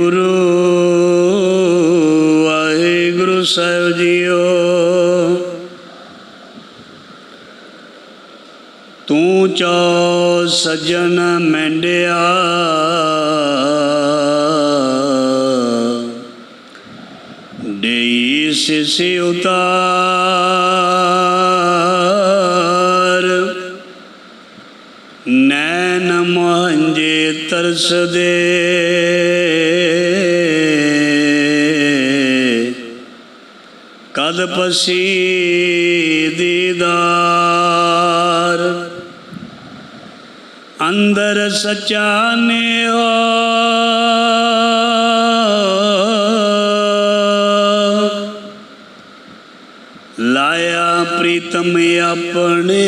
ਗੁਰੂ ਵਾਹਿਗੁਰੂ ਸਾਹਿਬ JIO. ਤੂੰ ਚੋ ਸਜਣ ਮੈਂਡਿਆ। ਦੇਈ ਸਿਸਿ ਉਤਾਰ। ਨੈਣ ਮਹੰਜੇ ਤਰਸਦੇ। ਕਦ ਪਸੀ ਦੀਦਾਰ। ਅੰਦਰ ਸਚਾ ਨੇ ਲਾਇਆ ਪ੍ਰੀਤਮ ਆਪਣੇ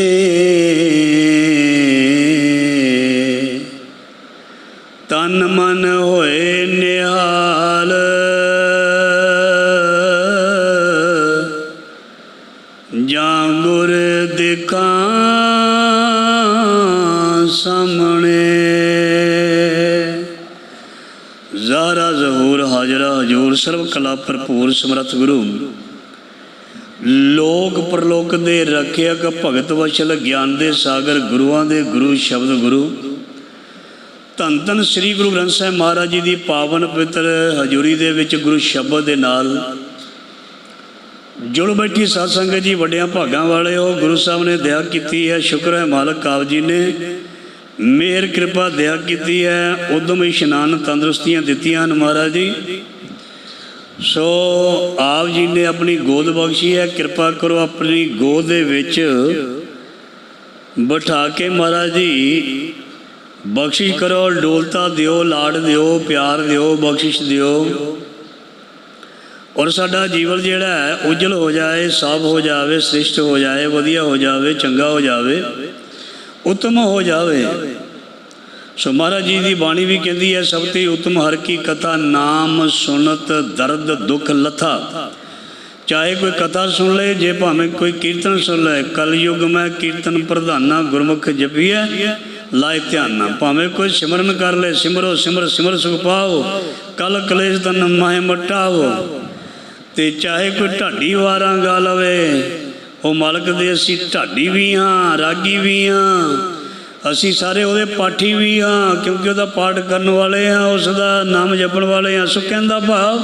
ਸਰਬ ਕਲਾ ਭਰਪੂਰ ਸਮਰੱਥ ਗੁਰੂ। ਲੋਕ ਪ੍ਰਲੋਕ ਦੇ ਰੱਖਿਅਕ ਭਗਤ ਵਸ਼ਲ ਗਿਆਨ ਦੇ ਸਾਗਰ ਗੁਰੂਆਂ ਦੇ ਗੁਰੂ ਸ਼ਬਦ ਗੁਰੂ। ਧੰਨ ਧੰਨ ਸ੍ਰੀ ਗੁਰੂ ਗ੍ਰੰਥ ਸਾਹਿਬ ਮਹਾਰਾਜ ਜੀ ਦੀ ਪਾਵਨ ਪਵਿੱਤਰ ਹਜ਼ੂਰੀ ਦੇ ਵਿੱਚ ਗੁਰੂ ਸ਼ਬਦ ਦੇ ਨਾਲ। ਜੁੜ ਬੈਠੀ ਸਾਧ ਸੰਗਤ ਜੀ, ਵੱਡਿਆਂ ਭਾਗਾਂ ਵਾਲੇ ਉਹ ਗੁਰੂ ਸਾਹਿਬ ਨੇ ਦਇਆ ਕੀਤੀ ਹੈ, ਸ਼ੁਕਰ ਹੈ ਮਾਲਕ ਆਪ ਜੀ ਨੇ। ਮਿਹਰ, ਕਿਰਪਾ ਦਇਆ ਕੀਤੀ ਹੈ, ਉਦਮ ਇਸ਼ਨਾਨ ਤੰਦਰੁਸਤੀਆਂ ਦਿੱਤੀਆਂ ਹਨ ਮਹਾਰਾਜ ਜੀ। ਸੋ ਆਪ ਜੀ ਨੇ ਆਪਣੀ ਗੋਦ ਬਖਸ਼ੀ ਹੈ, ਕਿਰਪਾ ਕਰੋ ਆਪਣੀ ਗੋਦ ਦੇ ਵਿੱਚ ਬਿਠਾ ਕੇ ਮਹਾਰਾਜ ਜੀ, ਬਖਸ਼ਿਸ਼ ਕਰੋ, ਡੋਲਤਾ ਦਿਓ ਲਾਡ ਦਿਓ, ਪਿਆਰ ਦਿਓ, ਬਖਸ਼ਿਸ਼ ਦਿਓ। ਔਰ ਸਾਡਾ ਜੀਵਨ ਜਿਹੜਾ ਹੈ, ਉਜਲ ਹੋ ਜਾਏ, ਸਾਫ਼ ਹੋ ਜਾਵੇ, ਸ੍ਰਿਸ਼ਟ ਹੋ ਜਾਏ, ਵਧੀਆ ਹੋ ਜਾਵੇ, ਚੰਗਾ ਹੋ ਜਾਵੇ, ਉੱਤਮ ਹੋ ਜਾਵੇ। ਸੋ ਮਹਾਰਾਜ ਜੀ ਦੀ ਬਾਣੀ ਵੀ ਕਹਿੰਦੀ ਹੈ, ਸਭ ਤੇ ਉਤਮ ਹਰ ਕੀ ਕਥਾ ਨਾਮ ਸੁਨਤ ਦਰਦ ਦੁੱਖ ਲਥਾ। ਚਾਹੇ ਕੋਈ ਕਥਾ ਸੁਣ ਲਏ, ਜੇ ਭਾਵੇਂ ਕੋਈ ਕੀਰਤਨ ਸੁਣ ਲਏ, ਕਲਯੁਗ ਮੈਂ ਕੀਰਤਨ ਪ੍ਰਧਾਨਾ ਗੁਰਮੁਖ ਜਪੀਐ, ਲਾਇ ਧਿਆਨਾ ਭਾਵੇਂ ਕੋਈ ਸਿਮਰਨ ਕਰ ਲਏ, ਸਿਮਰੋ ਸਿਮਰ ਸਿਮਰ ਸੁਖ ਪਾਓ, ਕਲ ਕਲੇਸ਼ ਤਨ ਮਾਹਿ ਮਟਾਓ। ਤੇ ਚਾਹੇ ਕੋਈ ਢਾਡੀ ਵਾਰਾਂ ਗਾ ਲਵੇ, ਉਹ ਮਾਲਕ ਦੇ ਅਸੀਂ ਢਾਡੀ ਵੀ ਹਾਂ, ਰਾਗੀ ਵੀ ਹਾਂ। ਅਸੀਂ ਸਾਰੇ ਉਹਦੇ ਪਾਠੀ ਵੀ ਹਾਂ, ਕਿਉਂਕਿ ਉਹਦਾ ਪਾਠ ਕਰਨ ਵਾਲੇ ਹਾਂ ਉਸ ਦਾ ਨਾਮ ਜਪਣ ਵਾਲੇ ਹਾਂ ਸੋ ਕਹਿੰਦਾ ਭਾਵ,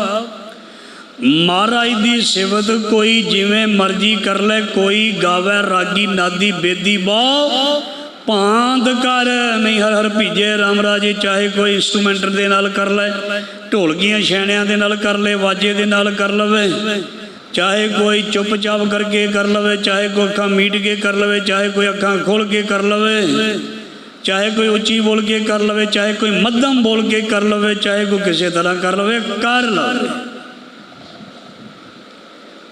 ਮਹਾਰਾਜ ਦੀ ਸਿਵਤ ਕੋਈ ਜਿਵੇਂ ਮਰਜ਼ੀ ਕਰ ਲੈ, ਕੋਈ ਗਾਵੇ ਰਾਗੀ, ਨਾਦੀ, ਬੇਦੀ, ਬਹੁ ਭਾਂਦ ਕਰ, ਨਹੀਂ ਹਰ ਹਰ ਭੀਜੇ ਰਾਮ ਰਾਜੇ, ਚਾਹੇ ਕੋਈ ਇਨਸਟਰੂਮੈਂਟ ਦੇ ਨਾਲ ਕਰ ਲੈ, ਢੋਲਕੀਆਂ, ਛੈਣਿਆਂ ਦੇ ਨਾਲ ਕਰ ਲੈ, ਵਾਜੇ ਦੇ ਨਾਲ ਕਰ ਲਵੇ ਚਾਹੇ ਕੋਈ ਚੁੱਪਚਾਪ ਕਰਕੇ ਕਰ ਲਵੇ ਚਾਹੇ ਕੋਈ ਅੱਖਾਂ ਮੀਟ ਕੇ ਕਰ ਲਵੇ ਚਾਹੇ ਕੋਈ ਅੱਖਾਂ ਖੋਲ ਕੇ ਕਰ ਲਵੇ ਚਾਹੇ ਕੋਈ ਉੱਚੀ ਬੋਲ ਕੇ ਕਰ ਲਵੇ ਚਾਹੇ ਕੋਈ ਮੱਧਮ ਬੋਲ ਕੇ ਕਰ ਲਵੇ ਚਾਹੇ ਕੋਈ ਕਿਸੇ ਤਰ੍ਹਾਂ ਕਰ ਲਵੇ ਕਰ ਲਵੇ।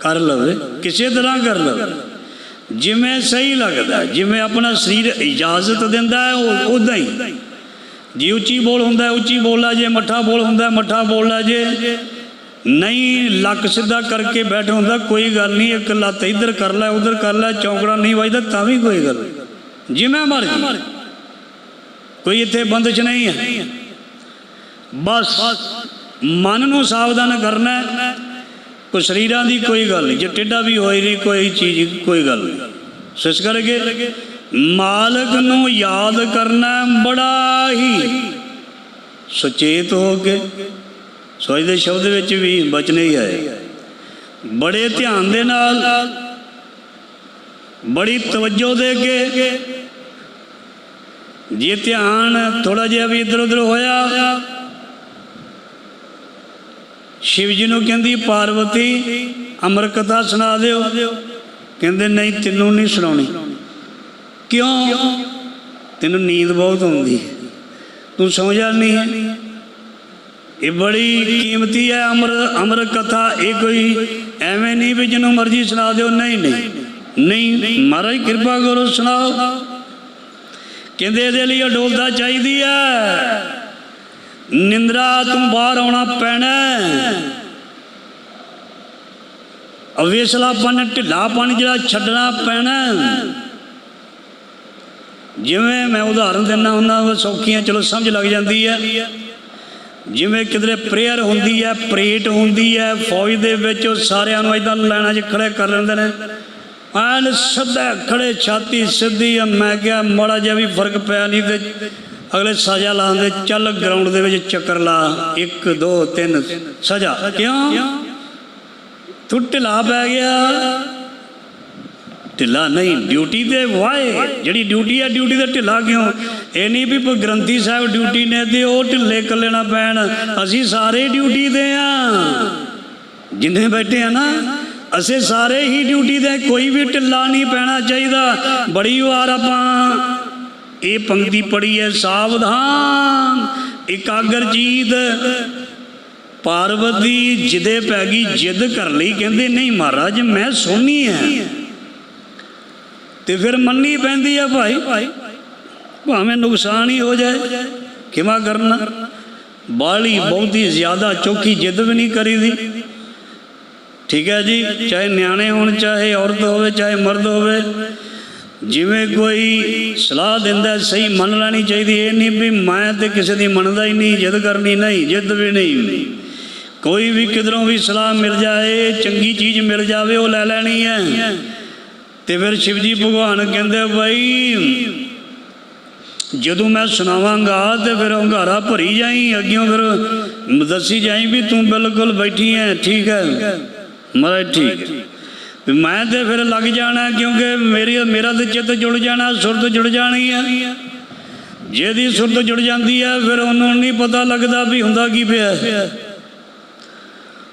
ਕਰ ਲਵੇ ਕਿਸੇ ਤਰ੍ਹਾਂ ਕਰ ਲਵੇ। ਜਿਵੇਂ ਸਹੀ ਲੱਗਦਾ ਜਿਵੇਂ ਆਪਣਾ ਸਰੀਰ ਇਜਾਜ਼ਤ ਦਿੰਦਾ ਹੈ ਉਹ ਉਦਾਂ ਹੀ। ਜੇ ਉੱਚੀ ਬੋਲ ਹੁੰਦਾ ਹੈ, ਉੱਚੀ ਬੋਲਾ ਜੇ ਮੱਠਾ ਬੋਲ ਹੁੰਦਾ ਹੈ, ਮੱਠਾ ਬੋਲਾ ਜੇ ਨਹੀਂ, ਲੱਕ ਸਿੱਧਾ ਕਰਕੇ ਬੈਠ ਹੁੰਦਾ, ਕੋਈ ਗੱਲ ਨਹੀਂ, ਇੱਕ ਲੱਤ ਇੱਧਰ ਕਰ ਲੈ, ਉਧਰ ਕਰ ਲੈ, ਚੌਂਕੜਾ ਨਹੀਂ ਵੱਜਦਾ, ਤਾਂ ਵੀ ਕੋਈ ਗੱਲ ਨਹੀਂ। ਜਿਵੇਂ ਮਰਜ਼ੀ। ਕੋਈ ਇੱਥੇ ਬੰਦਸ਼ ਨਹੀਂ ਹੈ। ਬਸ, ਮਨ ਨੂੰ ਸਾਵਧਾਨ ਕਰਨਾ ਕੋਈ ਸਰੀਰਾਂ ਦੀ ਕੋਈ ਗੱਲ ਨਹੀਂ, ਜੇ ਟੇਡਾ ਵੀ ਹੋਈ ਨਹੀਂ ਕੋਈ ਚੀਜ਼, ਕੋਈ ਗੱਲ ਨਹੀਂ। ਸਿਸ ਕਰਕੇ ਮਾਲਕ ਨੂੰ ਯਾਦ ਕਰਨਾ ਬੜਾ ਹੀ ਸੁਚੇਤ ਹੋ ਕੇ ਸੋਚ ਦੇ ਸ਼ਬਦ ਵਿੱਚ ਵੀ ਬਚਨੇ ਹੀ ਆਏ। ਬੜੇ ਧਿਆਨ ਦੇ ਨਾਲ, ਬੜੀ ਤਵੱਜੋ ਦੇ ਕੇ ਜੇ ਧਿਆਨ ਥੋੜਾ ਜਿਹਾ ਵੀ ਇਧਰ ਉਧਰ ਹੋਇਆ, ਸ਼ਿਵ ਜੀ ਨੂੰ ਕਹਿੰਦੀ, ਪਾਰਵਤੀ ਅਮਰ ਕਥਾ ਸੁਣਾ ਦਿਓ। ਕਹਿੰਦੇ, ਨਹੀਂ, ਤੈਨੂੰ ਨਹੀਂ ਸੁਣਾਉਣੀ। ਕਿਉਂ? ਤੈਨੂੰ ਨੀਂਦ ਬਹੁਤ ਆਉਂਦੀ ਹੈ। ਤੂੰ ਸਮਝਿਆ ਨਹੀਂ ਇਹ ਬੜੀ ਕੀਮਤੀ ਹੈ, ਅਮਰ ਅਮਰ ਕਥਾ, ਇਹ ਕੋਈ ਐਵੇਂ ਨਹੀਂ ਵੀ ਜਿਹਨੂੰ ਮਰਜ਼ੀ ਸੁਣਾ ਦਿਓ, ਨਹੀਂ ਨਹੀਂ। ਨਹੀਂ, ਮਹਾਰਾਜ ਕਿਰਪਾ ਕਰੋ ਸੁਣਾਓ। ਕਹਿੰਦੇ ਇਹਦੇ ਲਈ ਅਡੋਲਤਾ ਚਾਹੀਦੀ ਹੈ। ਨਿੰਦਰਾ ਤੋਂ ਬਾਹਰ ਆਉਣਾ ਪੈਣਾ ਅਵੇਸਲਾਪਨ, ਢਿੱਲਾਪਨ ਜਿਹੜਾ ਛੱਡਣਾ ਪੈਣਾ ਜਿਵੇਂ ਮੈਂ ਉਦਾਹਰਨ ਦਿੰਦਾ ਹੁੰਦਾ, ਸੌਖੀਆਂ, ਚਲੋ ਸਮਝ ਲੱਗ ਜਾਂਦੀ ਹੈ। ਜਿਵੇਂ ਕਿਧਰੇ ਪ੍ਰੇਅਰ ਹੁੰਦੀ ਹੈ ਪ੍ਰੇਟ ਹੁੰਦੀ ਹੈ ਫੌਜ ਦੇ ਵਿੱਚ ਉਹ ਸਾਰਿਆਂ ਨੂੰ ਇਦਾਂ ਲਾਈਨਾਂ 'ਚ ਖੜੇ ਕਰ ਲੈਂਦੇ ਨੇ। ਐਨ ਸਿੱਧਾ ਖੜੇ ਛਾਤੀ ਸਿੱਧੀ ਆ ਮੈਂ ਕਿਹਾ ਮਾੜਾ ਜਿਹਾ ਵੀ ਫ਼ਰਕ ਪਿਆ ਨਹੀਂ ਤੇ ਅਗਲੇ ਸਜ਼ਾ ਲਾਉਂਦੇ ਚੱਲ ਗਰਾਊਂਡ ਦੇ ਵਿੱਚ ਚੱਕਰ ਲਾ। 1 2 3 ਸਜ਼ਾ। ਕਿਉਂ? ਤੂੰ ਢਿਲਾ ਪੈ ਗਿਆ। ਢਿੱਲਾ ਨਹੀਂ ਡਿਊਟੀ ਤੇ ਵਾਏ ਜਿਹੜੀ ਡਿਊਟੀ ਹੈ ਡਿਊਟੀ ਤੇ ਢਿੱਲਾ ਕਿਉਂ? ਇਹ ਨਹੀਂ ਵੀ ਗ੍ਰੰਥੀ ਸਾਹਿਬ ਡਿਊਟੀ ਨੇ ਤੇ ਉਹ ਢਿੱਲੇ ਕੱਲੇ ਪੈਣ। ਅਸੀਂ ਸਾਰੇ ਡਿਊਟੀ ਤੇ ਆ। ਜਿੰਨੇ ਬੈਠੇ ਆ ਨਾ, ਅਸੀਂ ਸਾਰੇ ਹੀ ਡਿਊਟੀ ਤੇ ਕੋਈ ਵੀ ਢਿੱਲਾ ਨਹੀਂ ਪੈਣਾ ਚਾਹੀਦਾ। ਬੜੀ ਵਾਰ ਆਪਾਂ ਇਹ ਪੰਕਤੀ ਪੜੀ ਹੈ, ਸਾਵਧਾਨ ਇਕਾਗਰ ਜੀਤ ਪਾਰਵਤੀ ਜਿਦੇ ਪੈ ਗਈ, ਜਿੱਦ ਕਰ ਲਈ, ਕਹਿੰਦੇ, ਨਹੀਂ ਮਹਾਰਾਜ, ਮੈਂ ਸੋਹਣੀ ਹੈ ਤੇ ਫਿਰ ਮੰਨੀ ਪੈਂਦੀ ਆ ਭਾਈ। ਭਾਵੇਂ ਨੁਕਸਾਨ ਹੀ ਹੋ ਜਾਏ, ਕਿਵੇਂ ਕਰਨਾ? ਬਾਲੀ ਬਹੁਤੀ ਜ਼ਿਆਦਾ ਚੋਖੀ ਜਿੱਦ ਵੀ ਨਹੀਂ ਕਰੀਦੀ। ਠੀਕ ਹੈ ਜੀ, ਚਾਹੇ ਨਿਆਣੇ ਹੋਣ, ਚਾਹੇ ਔਰਤ ਹੋਵੇ, ਚਾਹੇ ਮਰਦ ਹੋਵੇ, ਜਿਵੇਂ ਕੋਈ ਸਲਾਹ ਦਿੰਦਾ ਸਹੀ ਮੰਨ ਲੈਣੀ ਚਾਹੀਦੀ ਇਹ ਨਹੀਂ ਵੀ ਮੈਂ ਤੇ ਕਿਸੇ ਦੀ ਮੰਨਦਾ ਹੀ ਨਹੀਂ, ਜਿੱਦ ਕਰਨੀ ਨਹੀਂ, ਜਿੱਦ ਵੀ ਨਹੀਂ। ਕੋਈ ਵੀ ਕਿਧਰੋਂ ਵੀ ਸਲਾਹ ਮਿਲ ਜਾਏ, ਚੰਗੀ ਚੀਜ਼ ਮਿਲ ਜਾਵੇ, ਉਹ ਲੈ ਲੈਣੀ ਹੈ। ਤੇ ਫਿਰ ਸ਼ਿਵਜੀ ਭਗਵਾਨ ਕਹਿੰਦੇ, ਬਾਈ, ਜਦੋਂ ਮੈਂ ਸੁਣਾਵਾਂਗਾ ਤੇ ਫਿਰ ਹੰਗਾਰਾ ਭਰੀ ਜਾਈ, ਅੱਗਿਓਂ ਫਿਰ ਦੱਸੀ ਜਾਈ ਵੀ ਤੂੰ ਬਿਲਕੁਲ ਬੈਠੀ ਹੈ ਠੀਕ ਹੈ ਮਹਾਰਾਜ, ਠੀਕ ਹੈ ਵੀ ਮੈਂ ਤੇ ਫਿਰ ਲੱਗ ਜਾਣਾ, ਕਿਉਂਕਿ ਮੇਰੀ, ਮੇਰਾ ਤੇ ਚਿੱਤ ਜੁੜ ਜਾਣਾ, ਸੁਰਤ ਜੁੜ ਜਾਣੀ ਹੈ ਜਿਹਦੀ ਸੁਰਤ ਜੁੜ ਜਾਂਦੀ ਹੈ ਫਿਰ ਉਹਨੂੰ ਨਹੀਂ ਪਤਾ ਲੱਗਦਾ ਵੀ ਹੁੰਦਾ ਕੀ ਪਿਆ।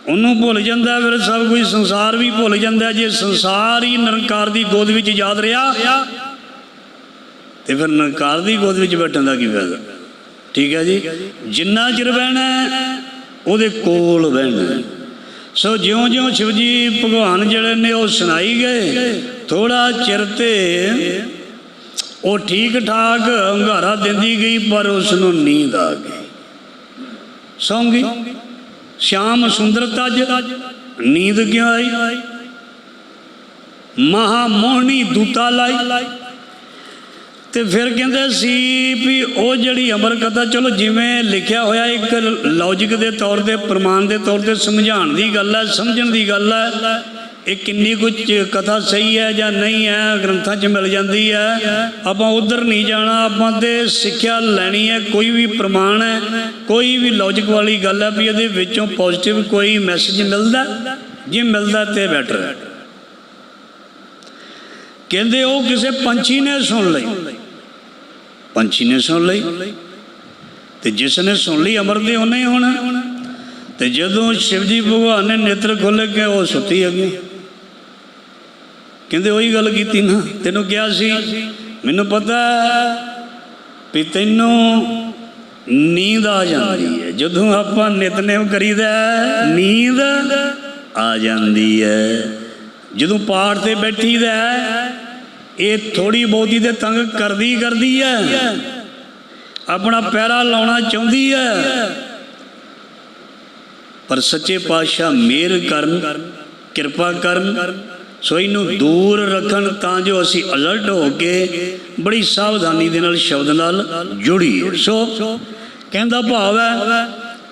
ਉਹਨੂੰ ਭੁੱਲ ਜਾਂਦਾ ਫਿਰ ਸਭ ਕੁਝ ਸੰਸਾਰ ਵੀ ਭੁੱਲ ਜਾਂਦਾ ਜੇ ਸੰਸਾਰ ਹੀ ਨਿਰੰਕਾਰ ਦੀ ਗੋਦ ਵਿੱਚ ਯਾਦ ਰਿਹਾ, ਤੇ ਫਿਰ ਨਿਰੰਕਾਰ ਦੀ ਗੋਦ ਵਿੱਚ ਬੈਠਣ ਦਾ ਕੀ ਫਾਇਦਾ? ਠੀਕ ਹੈ ਜੀ? ਜਿੰਨਾ ਚਿਰ ਬਹਿਣਾ ਉਹਦੇ ਕੋਲ ਬਹਿਣਾ ਸੋ ਜਿਉਂ-ਜਿਉਂ ਸ਼ਿਵਜੀ ਭਗਵਾਨ ਜਿਹੜੇ ਨੇ ਉਹ ਸੁਣਾਈ ਗਏ ਥੋੜਾ ਚਿਰ ਤੇ ਉਹ ਠੀਕ ਠਾਕ ਹੰਗਾਰਾ ਦਿੰਦੀ ਗਈ, ਪਰ ਉਸ ਨੂੰ ਨੀਂਦ ਆ ਗਈ। ਸੌਂ ਗਈ? ਸ਼ਾਮ ਸੁੰਦਰ ਤਜ, ਨੀਂਦ ਕਿਉਂ ਆਈ ਮਹਾ ਮੋਹਣੀ ਦੂਤਾ ਲਾਈ। ਤੇ ਫਿਰ ਕਹਿੰਦੇ ਸੀ ਵੀ ਉਹ ਜਿਹੜੀ ਅਮਰ ਕਥਾ ਚਲੋ ਜਿਵੇਂ ਲਿਖਿਆ ਹੋਇਆ ਇੱਕ ਲੌਜੀਕ ਦੇ ਤੌਰ ਤੇ, ਪ੍ਰਮਾਣ ਦੇ ਤੌਰ ਤੇ ਸਮਝਾਉਣ ਦੀ ਗੱਲ ਹੈ, ਸਮਝਣ ਦੀ ਗੱਲ ਹੈ। ਇਹ ਕਿੰਨੀ ਕੁ ਕਥਾ ਸਹੀ ਹੈ ਜਾਂ ਨਹੀਂ ਹੈ, ਗ੍ਰੰਥਾਂ 'ਚ ਮਿਲ ਜਾਂਦੀ ਹੈ। ਆਪਾਂ ਉਧਰ ਨਹੀਂ ਜਾਣਾ, ਆਪਾਂ ਤੇ ਸਿੱਖਿਆ ਲੈਣੀ ਹੈ, ਕੋਈ ਵੀ ਪ੍ਰਮਾਣ ਹੈ, ਕੋਈ ਵੀ ਲੌਜੀਕ ਵਾਲੀ ਗੱਲ ਹੈ ਵੀ ਇਹਦੇ ਵਿੱਚੋਂ ਪੋਜ਼ਿਟਿਵ ਕੋਈ ਮੈਸੇਜ ਮਿਲਦਾ ਜੇ ਮਿਲਦਾ ਤੇ ਬੈਟਰ ਹੈ। ਕਹਿੰਦੇ ਉਹ ਕਿਸੇ ਪੰਛੀ ਨੇ ਸੁਣ ਲਈ। ਪੰਛੀ ਨੇ ਸੁਣ ਲਈ। ਤੇ ਜਿਸ ਨੇ ਸੁਣ ਲਈ, ਅਮਰ ਦੇ ਉਹਨੇ ਹੋਣਾ। ਤੇ ਜਦੋਂ ਸ਼ਿਵਜੀ ਭਗਵਾਨ ਨੇ ਨੇਤਰ ਖੋਲੇ ਕਿ ਉਹ ਸੁੱਤੀ ਹੈਗੀ ਕਹਿੰਦੇ ਉਹੀ ਗੱਲ ਕੀਤੀ ਨਾ ਤੈਨੂੰ ਕਿਹਾ ਸੀ ਮੈਨੂੰ ਪਤਾ ਵੀ ਤੈਨੂੰ ਨੀਂਦ ਆ ਜਾਂਦੀ ਹੈ। ਜਦੋਂ ਆਪਾਂ ਨਿਤਨੇਮ ਕਰੀਦਾ ਨੀਂਦ ਆ ਜਾਂਦੀ ਹੈ। ਜਦੋਂ ਪਾਠ ਤੇ ਬੈਠੀਦਾ ਹੈ, ਇਹ ਥੋੜੀ ਬਹੁਤੀ ਤੇ ਤੰਗ ਕਰਦੀ ਕਰਦੀ ਹੈ। ਆਪਣਾ ਪੈਰਾ ਲਾਉਣਾ ਚਾਹੁੰਦੀ ਹੈ। ਪਰ ਸੱਚੇ ਪਾਤਸ਼ਾਹ ਮਿਹਰ ਕਰਨ ਕਿਰਪਾ ਕਰਨ ਸੋ ਇਹਨੂੰ ਦੂਰ ਰੱਖਣ ਤਾਂ ਜੋ ਅਸੀਂ ਅਲਰਟ ਹੋ ਕੇ ਬੜੀ ਸਾਵਧਾਨੀ ਦੇ ਨਾਲ ਸ਼ਬਦ ਨਾਲ ਜੁੜੀਏ। ਸੋ ਕਹਿੰਦਾ ਭਾਵ ਹੈ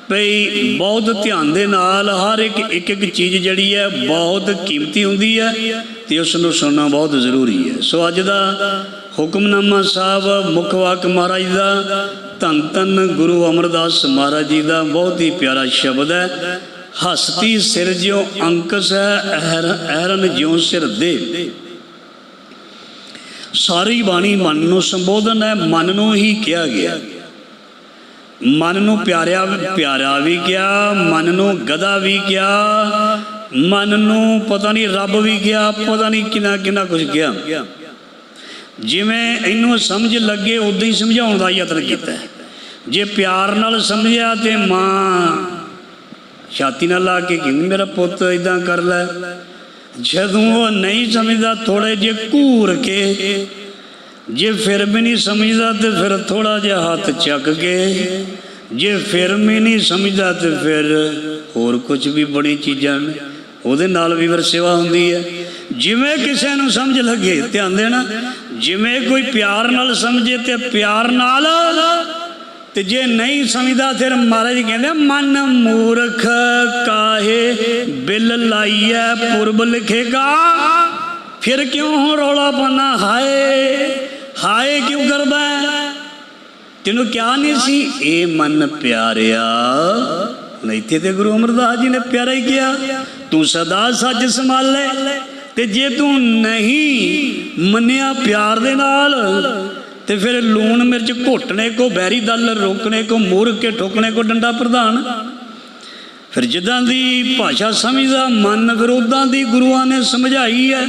ਭਈ ਬਹੁਤ ਧਿਆਨ ਦੇ ਨਾਲ ਹਰ ਇੱਕ ਇੱਕ ਇੱਕ ਚੀਜ਼ ਜਿਹੜੀ ਹੈ ਬਹੁਤ ਕੀਮਤੀ ਹੁੰਦੀ ਹੈ ਤੇ ਉਸ ਨੂੰ ਸੁਣਨਾ ਬਹੁਤ ਜ਼ਰੂਰੀ ਹੈ। ਸੋ ਅੱਜ ਦਾ ਹੁਕਮਨਾਮਾ ਸਾਹਿਬ, ਮੁੱਖ ਵਾਕ ਮਹਾਰਾਜ ਦਾ, ਧੰਨ ਧੰਨ ਗੁਰੂ ਅਮਰਦਾਸ ਮਹਾਰਾਜ ਜੀ ਦਾ ਬਹੁਤ ਹੀ ਪਿਆਰਾ ਸ਼ਬਦ ਹੈ। ਹਸਤੀ ਸਿਰ ਜਿਉ ਅੰਕਸ ਹੈ, ਅਹਰ- ਅਹਰਨ ਜਿਉ ਸਿਰ ਦੇ। ਸਾਰੀ ਬਾਣੀ ਮਨ ਨੂੰ ਸੰਬੋਧਨ ਹੈ, ਮਨ ਨੂੰ ਹੀ ਕਿਹਾ ਗਿਆ। ਮਨ ਨੂੰ ਪਿਆਰਿਆ, ਪਿਆਰਾ ਵੀ ਕਿਹਾ, ਮਨ ਨੂੰ ਗਦਾ ਵੀ ਕਿਹਾ, ਮਨ ਨੂੰ ਪਤਾ ਨਹੀਂ ਰੱਬ ਵੀ ਕਿਹਾ, ਪਤਾ ਨਹੀਂ ਕਿੰਨਾ ਕਿੰਨਾ ਕੁਝ ਕਿਹਾ। ਜਿਵੇਂ ਇਹਨੂੰ ਸਮਝ ਲੱਗੇ, ਉਦਾਂ ਹੀ ਸਮਝਾਉਣ ਦਾ ਯਤਨ ਕੀਤਾ। ਜੇ ਪਿਆਰ ਨਾਲ ਸਮਝਿਆ ਤੇ ਮਾਂ ਛਾਤੀ ਨਾਲ ਲਾ ਕੇ ਕਹਿੰਦੀ ਮੇਰਾ ਪੁੱਤ ਇਦਾਂ ਕਰ ਲੈ? ਜਦੋਂ ਉਹ ਨਹੀਂ ਸਮਝਦਾ ਥੋੜੇ ਜੇ ਘੂਰ ਕੇ, ਜੇ ਫਿਰ ਵੀ ਨਹੀਂ ਸਮਝਦਾ ਤੇ ਫਿਰ ਥੋੜਾ ਜਿਹਾ ਹੱਥ ਚੱਕ ਕੇ, ਜੇ ਫਿਰ ਵੀ ਨਹੀਂ ਸਮਝਦਾ ਤੇ ਫਿਰ ਹੋਰ ਕੁਝ ਵੀ ਬੜੀ ਚੀਜ਼ਾਂ ਨੇ, ਉਹਦੇ ਨਾਲ ਵੀ ਫਿਰ ਸੇਵਾ ਹੁੰਦੀ ਹੈ। ਜਿਵੇਂ ਕਿਸੇ ਨੂੰ ਸਮਝ ਲੱਗੇ, ਧਿਆਨ ਦੇਣਾ, ਜਿਵੇਂ ਕੋਈ ਪਿਆਰ ਨਾਲ ਸਮਝੇ ਤੇ ਪਿਆਰ ਨਾਲ ਤੇ ਜੇ ਨਹੀਂ ਸਮਝਦਾ ਫਿਰ ਮਹਾਰਾਜ ਕਹਿੰਦੇ ਮਨ ਮੂਰਖ ਕਾਹੇ, ਬਿਲ ਲਾਈਐ, ਪੁਰਬ ਲਿਖੇਗਾ। ਫਿਰ ਕਿਉਂ ਹੁਣ ਰੌਲਾ ਪਾਣਾ ਹਾਏ ਹਾਏ ਕਿਉਂ ਕਰਦਾ ਹੈ? ਤੈਨੂੰ ਕਿਹਾ ਨਹੀਂ ਸੀ, ਇਹ ਮਨ ਪਿਆਰਿਆ। ਨਹੀਂ ਤੇ ਤੇ ਗੁਰੂ ਅਮਰਦਾਸ ਜੀ ਨੇ ਪਿਆਰਾ ਹੀ ਕਿਹਾ, ਤੂੰ ਸਦਾ ਸੱਚ ਸੰਭਾਲੇ, ਤੇ ਜੇ ਤੂੰ ਨਹੀਂ ਮੰਨਿਆ ਪਿਆਰ ਦੇ ਨਾਲ ਤੇ ਫਿਰ ਲੂਣ ਮਿਰਚ ਘੋਟਣੇ ਕੋ ਬੈਰੀ ਦਲ, ਰੋਕਣੇ ਕੋ ਮੂਰ ਕੇ ਠੋਕਣੇ ਕੋ ਡੰਡਾ ਪ੍ਰਧਾਨ। ਫਿਰ ਜਿੱਦਾਂ ਦੀ ਭਾਸ਼ਾ ਸਮਝਦਾ, ਮਨ ਵਿਰੋਧਾਂ ਦੀ ਗੁਰੂਆਂ ਨੇ ਸਮਝਾਈ ਹੈ।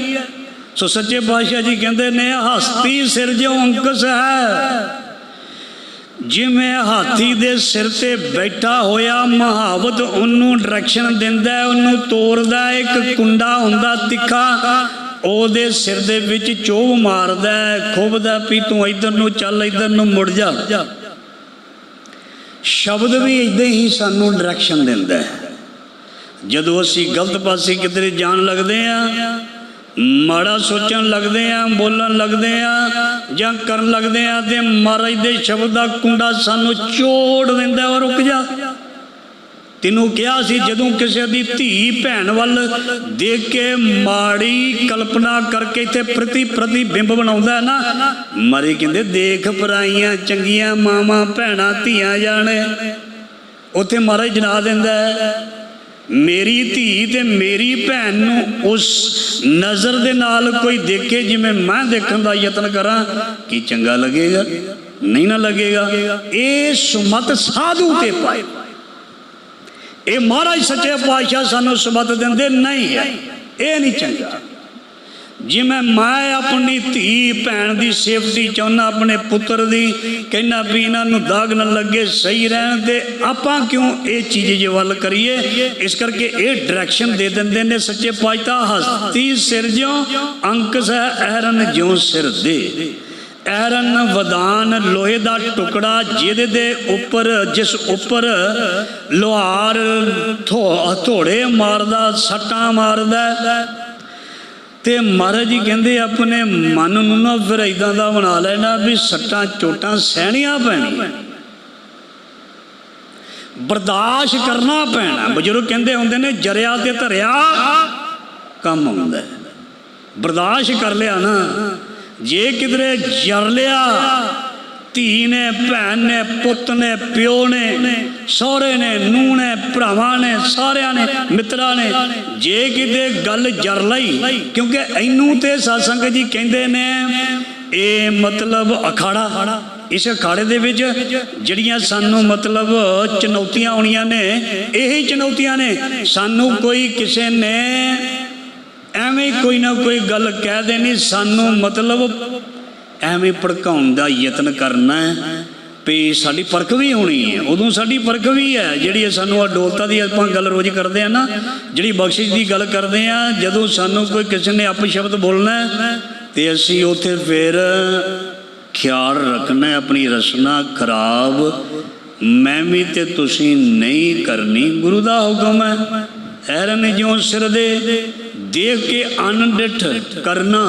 ਸੋ ਸੱਚੇ ਪਾਤਸ਼ਾਹ ਜੀ ਕਹਿੰਦੇ ਨੇ, ਹਸਤੀ ਸਿਰ ਜੋ ਅੰਕਸ ਹੈ। ਜਿਵੇਂ ਹਾਥੀ ਦੇ ਸਿਰ ਤੇ ਬੈਠਾ ਹੋਇਆ, ਮਹਾਵਤ ਉਹਨੂੰ ਡਾਇਰੈਕਸ਼ਨ ਦਿੰਦਾ ਉਹਨੂੰ ਤੋਰਦਾ ਇੱਕ ਕੁੰਡਾ ਹੁੰਦਾ ਤਿੱਖਾ। ਉਹਦੇ ਸਿਰ ਦੇ ਵਿੱਚ ਚੋਭ ਮਾਰਦਾ ਖੁਬਦਾ ਵੀ ਤੂੰ ਇਧਰ ਨੂੰ ਚੱਲ, ਇਧਰ ਨੂੰ ਮੁੜ ਜਾ। ਸ਼ਬਦ ਵੀ ਇਦਾਂ ਹੀ ਸਾਨੂੰ ਡਾਇਰੈਕਸ਼ਨ ਦਿੰਦਾ ਹੈ। ਜਦੋਂ ਅਸੀਂ ਗਲਤ ਪਾਸੇ ਕਿਧਰੇ ਜਾਣ ਲੱਗਦੇ ਆ, ਮਾੜਾ ਸੋਚਣ ਲੱਗਦੇ ਆ, ਬੋਲਣ ਲੱਗਦੇ ਆ ਜਾਂ ਕਰਨ ਲੱਗਦੇ ਆ ਤੇ ਮਹਾਰਾਜ ਦੇ ਸ਼ਬਦ ਦਾ ਕੁੰਡਾ ਸਾਨੂੰ ਚੋੜ ਦਿੰਦਾ ਵਾ ਰੁਕ ਜਾ। ਤੈਨੂੰ ਕਿਹਾ ਸੀ ਜਦੋਂ ਕਿਸੇ ਦੀ ਧੀ ਭੈਣ ਵੱਲ ਦੇਖ ਕੇ ਮਾੜੀ ਕਲਪਨਾ ਕਰਕੇ ਇੱਥੇ ਪ੍ਰਤੀ ਪ੍ਰਤੀਬਿੰਬ ਬਣਾਉਂਦਾ ਹੈ ਨਾ ਮਾਰੇ ਕਹਿੰਦੇ, ਦੇਖ ਪਰਾਈਆਂ ਚੰਗੀਆਂ ਮਾਵਾਂ, ਭੈਣਾਂ, ਧੀਆਂ ਜਾਣੇ। ਉੱਥੇ ਮਹਾਰਾਜ ਜਨਾ ਦਿੰਦਾ ਹੈ, ਮੇਰੀ ਧੀ ਤੇ ਮੇਰੀ ਭੈਣ ਨੂੰ ਉਸ ਨਜ਼ਰ ਦੇ ਨਾਲ ਕੋਈ ਦੇਖੇ ਜਿਵੇਂ ਮੈਂ ਦੇਖਣ ਦਾ ਯਤਨ ਕਰਾਂ, ਕਿ ਚੰਗਾ ਲੱਗੇਗਾ? ਨਹੀਂ ਨਾ ਲੱਗੇਗਾ? ਇਹ ਸੁਮਤ ਸਾਧੂ ਤੇ ਪਾਏ। ਇਹ ਮਹਾਰਾਜ ਸੱਚੇ ਪਾਤਸ਼ਾਹ ਸਾਨੂੰ ਸੁਮਤ ਦਿੰਦੇ ਨਹੀਂ ਹੈ। ਇਹ ਨਹੀਂ ਚੰਗਾ। ਜਿਵੇਂ ਮੈਂ ਆਪਣੀ ਧੀ ਭੈਣ ਦੀ ਸੇਫਟੀ ਚਾਹੁੰਦਾ, ਆਪਣੇ ਪੁੱਤਰ ਦੀ, ਕਹਿੰਦਾ ਵੀ ਇਹਨਾਂ ਨੂੰ ਦਾਗ ਨਾ ਲੱਗੇ, ਸਹੀ ਰਹਿਣ ਤੇ ਆਪਾਂ ਕਿਉਂ ਇਹ ਚੀਜ਼ ਜੇ ਵੱਲ ਕਰੀਏ? ਇਸ ਕਰਕੇ ਇਹ ਡਾਇਰੈਕਸ਼ਨ ਦੇ ਦਿੰਦੇ ਨੇ ਸੱਚੇ ਪਾਤਸ਼ਾਹ। ਹਸਤੀ ਸਿਰ ਜਿਉ ਅੰਕਸ ਹੈ ਅਹਰਨ ਜਿਉ ਸਿਰ ਦੇ ਐਰਨ ਵਦਾਨ ਲੋਹੇ ਦਾ ਟੁਕੜਾ ਜਿਹਦੇ ਦੇ ਉੱਪਰ, ਜਿਸ ਉੱਪਰ ਲੋਹਾਰ ਥੋ- ਥੋੜੇ ਮਾਰਦਾ, ਸੱਟਾਂ ਮਾਰਦਾ ਤੇ ਮਹਾਰਾਜ ਜੀ ਕਹਿੰਦੇ ਆਪਣੇ ਮਨ ਨੂੰ ਨਾ ਫਿਰ ਇਦਾਂ ਦਾ ਬਣਾ ਲੈਣਾ ਵੀ ਸੱਟਾਂ ਚੋਟਾਂ ਸਹਿਣੀਆਂ ਪੈਣੀਆਂ। ਬਰਦਾਸ਼ਤ ਕਰਨਾ ਪੈਣਾ। ਬਜ਼ੁਰਗ ਕਹਿੰਦੇ ਹੁੰਦੇ ਨੇ, ਜਰਿਆ ਤੇ ਧਰਿਆ ਕੰਮ ਆਉਂਦਾ ਬਰਦਾਸ਼ਤ ਕਰ ਲਿਆ ਨਾ ਜੇ ਕਿਧਰੇ ਜਰ ਲਿਆ, ਧੀ ਨੇ, ਭੈਣ ਨੇ, ਪੁੱਤ ਨੇ, ਪਿਓ ਨੇ, ਸਹੁਰੇ ਨੇ, ਨੂੰਹ ਨੇ, ਭਰਾਵਾਂ ਨੇ, ਸਾਰਿਆਂ ਨੇ, ਮਿੱਤਰਾਂ ਨੇ, ਜੇ ਕਿਤੇ ਗੱਲ ਜਰ ਲਈ, ਕਿਉਂਕਿ ਇਹਨੂੰ ਤੇ ਸਤਸੰਗ ਜੀ ਕਹਿੰਦੇ ਨੇ, ਇਹ ਮਤਲਬ ਅਖਾੜਾ। ਇਸ ਅਖਾੜੇ ਦੇ ਵਿੱਚ ਜਿਹੜੀਆਂ ਸਾਨੂੰ ਮਤਲਬ ਚੁਣੌਤੀਆਂ ਆਉਣੀਆਂ ਨੇ, ਇਹੀ ਚੁਣੌਤੀਆਂ ਨੇ। ਸਾਨੂੰ ਕੋਈ ਕਿਸੇ ਨੇ ਐਵੇਂ ਕੋਈ ਨਾ ਕੋਈ ਗੱਲ ਕਹਿ ਦੇਣੀ ਸਾਨੂੰ ਮਤਲਬ ਐਵੇਂ ਭੜਕਾਉਣ ਦਾ ਯਤਨ ਕਰਨਾ ਹੈ ਵੀ ਸਾਡੀ ਪਰਖ ਵੀ ਹੋਣੀ ਹੈ। ਉਦੋਂ ਸਾਡੀ ਪਰਖ ਵੀ ਹੈ ਜਿਹੜੀ ਸਾਨੂੰ ਅਡੋਲਤਾ ਦੀ ਆਪਾਂ ਗੱਲ ਰੋਜ਼ ਕਰਦੇ ਆ ਨਾ ਜਿਹੜੀ ਬਖਸ਼ਿਸ਼ ਦੀ ਗੱਲ ਕਰਦੇ ਆ ਜਦੋਂ ਸਾਨੂੰ ਕੋਈ ਕਿਸੇ ਨੇ ਅਪ ਸ਼ਬਦ ਬੋਲਣਾ ਹੈ, ਤੇ ਅਸੀਂ ਉੱਥੇ ਫਿਰ ਖਿਆਲ ਰੱਖਣਾ ਆਪਣੀ ਰਸਨਾ ਖਰਾਬ ਮੈਂ ਵੀ ਤੇ ਤੁਸੀਂ ਨਹੀਂ ਕਰਨੀ। ਗੁਰੂ ਦਾ ਹੁਕਮ ਹੈ ਐਰਨ ਜਿਉ ਸਿਰ ਦੇ ਦੇਖ ਕੇ ਅਨਡਿਠ ਕਰਨਾ,